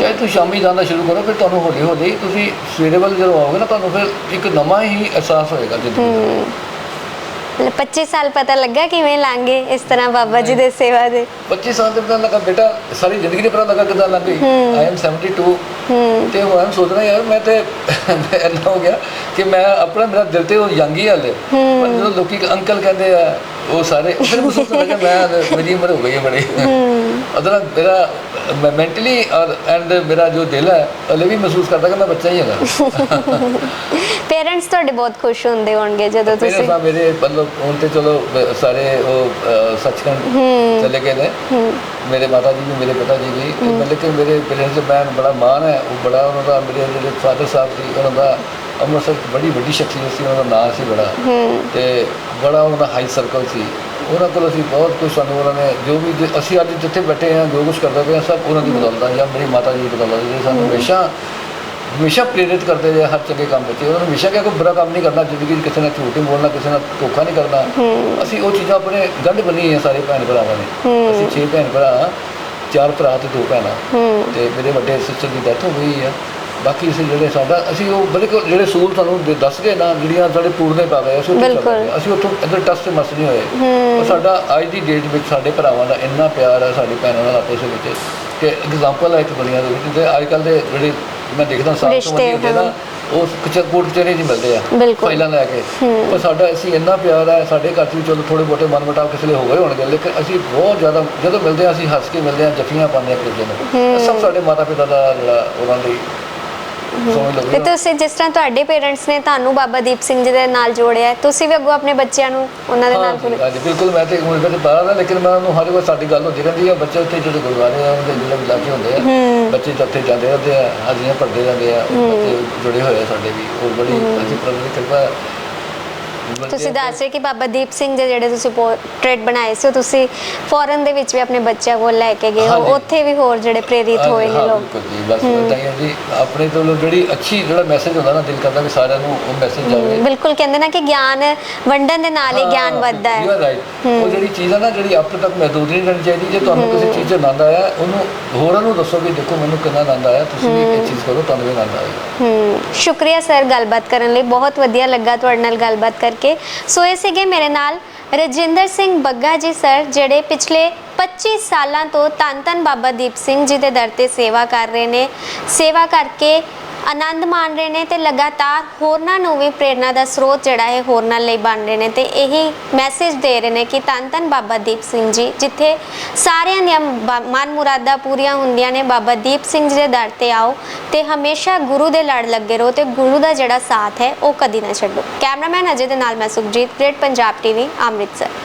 Speaker 2: ਚਾਹੇ ਤੁਸੀਂ ਸ਼ਾਮੀ ਜਾਣਾ ਸ਼ੁਰੂ ਕਰੋ ਫਿਰ ਤੁਹਾਨੂੰ ਹੌਲੀ ਹੌਲੀ ਤੁਸੀਂ ਸਵੇਰੇ ਵੱਲ ਜਦੋਂ ਆਓਗੇ ਨਾ ਤੁਹਾਨੂੰ ਫਿਰ ਇੱਕ ਨਵਾਂ ਹੀ ਅਹਿਸਾਸ ਹੋਏਗਾ ਜ਼ਿੰਦਗੀ ਦਾ।
Speaker 3: ਮਤਲਬ 25 ਸਾਲ ਪਤਾ ਲੱਗਾ ਕਿਵੇਂ ਲਾਂਗੇ ਇਸ ਤਰ੍ਹਾਂ ਬਾਬਾ ਜੀ ਦੇ ਸੇਵਾ ਦੇ?
Speaker 2: 25 ਸਾਲ ਦੇ ਪਤਾ ਲੱਗਾ ਬੇਟਾ ਸਾਰੀ ਜ਼ਿੰਦਗੀ ਦੇ ਪਤਾ ਲੱਗਾ ਕਿਦਾਂ ਲੰਘ ਗਈ। ਆਈ ਐਮ 72 ਤੇ ਹੁਣ ਮੈਂ ਸੋਚ ਰਿਹਾ ਯਾਰ ਮੈਂ ਤੇ ਮੈਂ ਇੰਨਾ ਹੋ ਗਿਆ ਕਿ ਮੈਂ ਆਪਣਾ ਮੇਰਾ ਦਿਲ ਤੇ ਉਹ ਯੰਗ ਹੀ ਹਾਲੇ। ਪਰ ਜਦੋਂ ਲੋਕੀ ਅੰਕਲ ਕਹਿੰਦੇ ਆ ਉਹ ਸਾਰੇ ਫਿਰ ਮਹਿਸੂਸ ਹੁੰਦਾ ਕਿ ਮੈਂ ਮੇਰੀ ਉਮਰ ਹੋ ਗਈ ਹੈ ਬੜੀ। ਅਦਲਾ ਮੇਰਾ ਮੈਂ ਮੈਂਟਲੀ ਔਰ ਐਂਡ ਮੇਰਾ ਜੋ ਦਿਲ ਹੈ ਹਲੇ ਵੀ ਮਹਿਸੂਸ ਕਰਦਾ ਕਿ ਮੈਂ ਬੱਚਾ ਹੀ ਹੈਗਾ।
Speaker 3: ਪੇਰੈਂਟਸ ਤੁਹਾਡੇ ਬਹੁਤ ਖੁਸ਼ ਹੁੰਦੇ ਹੋਣਗੇ ਜਦੋਂ
Speaker 2: ਮੇਰੇ
Speaker 3: ਤੁਸੀਂ
Speaker 2: ਮੇਰੇ ਮਤਲਬ ਹੁਣ ਤੇ ਚਲੋ ਬ- ਸਾਰੇ ਉਹ ਅ, ਸੱਚਖੰਡ ਚਲੇ ਗਏ ਨੇ। ਮੇਰੇ ਮਾਤਾ ਜੀ ਵੀ ਮੇਰੇ ਪਿਤਾ ਜੀ ਵੀ। ਤੇ ਮਤਲਬ ਕਿ ਮੇਰੇ ਪੇਰੈਂਟਸ ਮੈਂ ਬੜਾ ਮਾਣ ਹੈ। ਉਹ ਬੜਾ ਉਹਨਾਂ ਦਾ ਮੇਰੇ ਜਿਹੜੇ ਫਾਦਰ ਸਾਹਿਬ ਸੀ ਉਹਨਾਂ ਦਾ ਅੰਮ੍ਰਿਤਸਰ 'ਚ ਬੜੀ ਵੱਡੀ ਸ਼ਖਸੀਅਤ ਸੀ। ਉਹਨਾਂ ਦਾ ਨਾਂ ਸੀ ਬੜਾ। ਤੇ ਬੜਾ ਉਹਨਾਂ ਦਾ ਹਾਈ ਸਰਕਲ ਸੀ। ਉਹਨਾਂ ਕੋਲ ਅਸੀਂ ਬਹੁਤ ਕੁਝ ਸਾਨੂੰ ਉਹਨਾਂ ਨੇ ਜੋ ਵੀ ਜੇ- ਅਸੀਂ ਅੱਜ ਜਿੱਥੇ ਬੈਠੇ ਹਾਂ ਜੋ ਕੁਝ ਕਰਦੇ ਪਏ ਹਾਂ ਸਭ ਉਹਨਾਂ ਦੀ ਬਦੌਲਤ ਜਾਂ ਮੇਰੀ ਮਾਤਾ ਜੀ ਦੀ ਬਦੌਲਤ ਜਿਹੜੇ ਸਾਨੂੰ ਹਮੇਸ਼ਾ ਹਮੇਸ਼ਾ ਪ੍ਰੇਰਿਤ ਕਰਦੇ ਰਹੇ ਹਰ ਚੰਗੇ ਕੰਮ ਵਿੱਚ। ਉਹਨਾਂ ਨੂੰ ਹਮੇਸ਼ਾ ਕਿਹਾ ਕੋਈ ਬੁਰਾ ਕੰਮ ਨਹੀਂ ਕਰਨਾ ਜ਼ਿੰਦਗੀ 'ਚ ਕਿਸੇ ਨਾਲ ਝੂਠ ਨਹੀਂ ਬੋਲਣਾ ਕਿਸੇ ਨਾਲ ਧੋਖਾ ਨਹੀਂ ਕਰਨਾ। ਅਸੀਂ ਉਹ ਚੀਜ਼ਾਂ ਆਪਣੇ ਗੰਢ ਬੰਨੀ ਹੈ ਸਾਰੇ ਭੈਣ ਭਰਾਵਾਂ ਨੇ। ਅਸੀਂ ਛੇ ਭੈਣ ਭਰਾ ਹਾਂ, ਚਾਰ ਭਰਾ ਤੇ ਦੋ ਭੈਣਾਂ। ਤੇ ਮੇਰੇ ਵੱਡੇ ਸਿਸਟਰ ਦੀ ਡੈਥ ਹੋ ਗਈ ਹੈ ਬਾਕੀ ਅਸੀਂ ਜਿਹੜੇ ਸਾਡਾ ਅਸੀਂ ਉਹ ਬੜੇ ਕੋ- ਜਿਹੜੇ ਸੂਲ ਤੁਹਾਨੂੰ ਦੇ- ਦੱਸ ਗਏ ਨਾ ਜਿਹੜੀਆਂ ਸਾਡੇ ਪੂਰਨੇ ਪਾ ਗਏ ਅਸੀਂ ਉੱਥੇ
Speaker 3: ਬਿਲਕੁਲ।
Speaker 2: ਅਸੀਂ ਉੱਥੋਂ ਇੱਧਰ ਟਸ ਤੇ ਮਸ ਨਹੀਂ ਹੋਏ। ਉਹ ਸਾਡਾ ਅੱਜ ਦੀ ਡੇਟ ਵਿੱਚ ਸਾਡੇ ਭਰਾਵਾਂ ਦਾ ਇੰਨਾ ਪਿਆਰ ਹੈ ਸਾਡੀ ਭੈਣਾਂ ਨਾਲ ਆਪਸ ਵਿੱਚ ਕਿ ਐਗਜ਼ਾਮਪਲ ਹੈ ਇੱਕ ਦੁਨੀਆ ਦੇ ਵਿੱਚ ਤੇ ਅੱਜ ਕੱਲ ਦੇ ਜਿਹੜੇ ਮੈਂ ਦੇਖਦਾ ਸਾਫ਼ ਤੋਂ
Speaker 3: ਰਿਸ਼ਤੇ,
Speaker 2: ਹੁੰਦੇ ਨਾ ਉਹ ਕਚ- ਕੋਰਟ ਕਚਹਿਰੀ 'ਚ ਮਿਲਦੇ ਆ
Speaker 3: ਬਿਲਕੁਲ।
Speaker 2: ਫਾਈਲਾਂ ਲੈ ਕੇ। ਪਰ ਸਾਡਾ ਅਸੀਂ ਇੰਨਾ ਪਿਆਰ ਹੈ ਸਾਡੇ ਘਰ 'ਚ ਵੀ ਚਲੋ ਥੋੜੇ ਬਹੁਤੇ ਮਨਮਟਾਵ ਕਿਸੇ ਲਈ ਹੋ ਗਏ ਹੋਣਗੇ ਲੇਕਿਨ ਅਸੀਂ ਬਹੁਤ ਜ਼ਿਆਦਾ ਜਦੋਂ ਮਿਲਦੇ ਹਾਂ ਅਸੀਂ ਹੱਸ ਕੇ ਮਿਲਦੇ ਹਾਂ ਜੱਫੀਆਂ ਪਾਉਂਦੇ ਹਾਂ ਇੱਕ ਦੂਜੇ ਨੂੰ। ਇਹ ਸਭ ਸਾਡੇ ਮਾਤਾ ਪਿਤਾ ਦਾ ਜਿਹੜਾ ਉਹਨਾਂ ਲਈ ਸਮਝ ਲਓ
Speaker 3: ਤੇ
Speaker 2: ਵੀ
Speaker 3: ਤੁਸੀਂ ਜਿਸ ਤਰ੍ਹਾਂ ਤੁਹਾਡੇ ਪੇਰੈਂਟਸ ਨੇ ਤੁਹਾਨੂੰ ਬਾਬਾ ਦੀਪ ਸਿੰਘ ਜੀ ਦੇ ਨਾਲ ਜੋੜਿਆ ਹੈ, ਤੁਸੀਂ ਵੀ ਅੱਗੋਂ ਆਪਣੇ ਬੱਚਿਆਂ ਨੂੰ ਉਹਨਾਂ ਦੇ ਨਾਲ
Speaker 2: ਹਾਂਜੀ,
Speaker 3: ਪੂਰੇ
Speaker 2: ਹਾਂਜੀ ਬਿਲਕੁਲ ਮੈਂ ਤੇ ਹੁਣ ਤੇ ਬਾਹਰ ਦਾ ਲੇਕਿਨ ਮੈਂ ਉਹਨੂੰ ਹਰ ਵਾਰ ਸਾਡੀ ਗੱਲ ਹੁੰਦੀ ਰਹਿੰਦੀ ਹੈ ਬੱਚੇ ਉੱਥੇ ਜਿਹੜੇ ਗੁਰਦੁਆਰੇ ਆ ਉਹਦੇ ਜਿਹੜੇ ਇਲਾਕੇ ਹੁੰਦੇ ਆ ਬੱਚੇ ਤਾਂ ਉੱਥੇ ਜਾਂਦੇ ਰਹਿੰਦੇ ਆ ਹਾਜ਼ਰੀਆਂ ਭਰਦੇ ਰਹਿੰਦੇ ਆ ਉਹ ਬੱਚੇ ਜੁੜੇ ਹੋਏ ਆ ਸਾਡੇ ਵੀ ਉਹ ਬੜੀ ਅਸੀਂ ਪ੍ਰਭੂ ਦੀ ਕਿਰਪਾ ਹੈ।
Speaker 3: ਤੁਸੀਂ ਦੱਸ ਰਹੇ ਕਿ ਬਾਬਾ ਦੀਪ ਸਿੰਘ ਦੇ ਜਿਹੜੇ ਤੁਸੀਂ ਪੋਰਟਰੇਟ ਬਣਾਏ ਸੀ ਉਹ ਤੁਸੀਂ ਫੋਰਨ ਦੇ ਵਿੱਚ ਵੀ ਆਪਣੇ ਬੱਚਿਆਂ ਕੋਲ ਲੈ ਕੇ ਗਏ ਹੋ?
Speaker 2: ਹਾਂਜੀ।
Speaker 3: ਉੱਥੇ ਵੀ ਹੋਰ ਜਿਹੜੇ ਪ੍ਰੇਰਿਤ ਹੋਏ ਨੇ
Speaker 2: ਹਾਂ,
Speaker 3: ਲੋਕ?
Speaker 2: ਬਿਲਕੁਲ ਜੀ ਬਸ ਇਦਾਂ ਹੀ ਹੈ ਜੀ। ਆਪਣੇ ਤੋਂ ਜਿਹੜੀ ਅੱਛੀ ਜਿਹੜਾ ਮੈਸੇਜ ਹੁੰਦਾ ਨਾ ਦਿਲ ਕਰਦਾ ਕਿ ਸਾਰਿਆਂ ਨੂੰ ਉਹ ਮੈਸੇਜ ਜਾਵੇ।
Speaker 3: ਬਿਲਕੁਲ ਕਹਿੰਦੇ ਨਾ ਕਿ ਗਿਆਨ ਵੰਡਣ ਦੇ ਨਾਲ ਹੀ ਗਿਆਨ ਵੱਧਦਾ ਹੈ.
Speaker 2: ਉਹ ਜਿਹੜੀ ਚੀਜ਼ ਹੈ ਨਾ ਜਿਹੜੀ ਆਪਣੇ ਤੱਕ ਮਹਦੂਦ ਨਹੀਂ ਰਹਿਣੀ ਚਾਹੀਦੀ ਜੇ ਤੁਹਾਨੂੰ ਕਿਸੇ ਚੀਜ਼ 'ਚ ਆਨੰਦ ਆਇਆ ਉਹਨੂੰ ਹੋਰਾਂ ਨੂੰ ਦੱਸੋ ਵੀ ਦੇਖੋ ਮੈਨੂੰ ਕਿੰਨਾ ਆਨੰਦ ਆਇਆ ਤੁਸੀਂ ਵੀ ਇਹ ਚੀਜ਼ ਕਰੋ ਤੁਹਾਨੂੰ ਵੀ ਆਨੰਦ ਆਏਗਾ।
Speaker 3: ਹੂੰ। ਸ਼ੁਕਰੀਆ ਸਰ ਗੱਲਬਾਤ ਕਰਨ ਲਈ। ਬਹੁਤ ਵਧੀਆ ਲੱਗਾ ਤੁਹਾਡੇ ਨਾਲ ਗੱਲਬਾਤ ਕਰਕੇ। ਸੋ ਇਹ ਸੀਗੇ ਮੇਰੇ ਨਾਲ ਰਜਿੰਦਰ ਸਿੰਘ ਬੱਗਾ ਜੀ ਸਰ ਜਿਹੜੇ ਪਿਛਲੇ 25 ਸਾਲਾਂ ਤੋਂ ਧੰਨ ਧੰਨ ਬਾਬਾ ਦੀਪ ਸਿੰਘ ਜੀ ਦੇ ਦਰ ਤੇ ਸੇਵਾ ਕਰ ਰਹੇ ਨੇ। ਸੇਵਾ ਕਰਕੇ ਆਨੰਦ ਮਾਣ ਰਹੇ ਨੇ ਤੇ ਲਗਾਤਾਰ ਹੋਰਨਾਂ ਨੂੰ ਵੀ ਪ੍ਰੇਰਣਾ ਦਾ ਸਰੋਤ ਜਿਹੜਾ ਹੈ ਹੋਰਨਾਂ ਲਈ ਬਣ ਰਹੇ ਨੇ ਤੇ ਇਹੀ ਮੈਸੇਜ ਦੇ ਰਹੇ ਨੇ ਕਿ ਤਨ ਧੰਨ ਬਾਬਾ ਦੀਪ ਸਿੰਘ ਜੀ, ਜਿੱਥੇ ਸਾਰਿਆਂ ਦੀਆਂ ਬ- ਮਨ ਮੁਰਾਦਾਂ ਪੂਰੀਆਂ ਹੁੰਦੀਆਂ ਨੇ, ਬਾਬਾ ਦੀਪ ਸਿੰਘ ਜੀ ਦੇ ਦਰ ਤੇ ਆਓ ਤੇ ਹਮੇਸ਼ਾ ਗੁਰੂ ਦੇ ਲੜ ਲੱਗੇ ਰਹੋ ਤੇ ਗੁਰੂ ਦਾ ਜਿਹੜਾ ਸਾਥ ਹੈ ਉਹ ਕਦੀ ਨਾ ਛੱਡੋ। ਕੈਮਰਾਮੈਨ ਅਜੇ ਦੇ ਨਾਲ ਮੈਂ ਸੁਖਜੀਤ ਗ੍ਰੇਟ ਪੰਜਾਬ ਟੀਵੀ ਅੰਮ੍ਰਿਤਸਰ।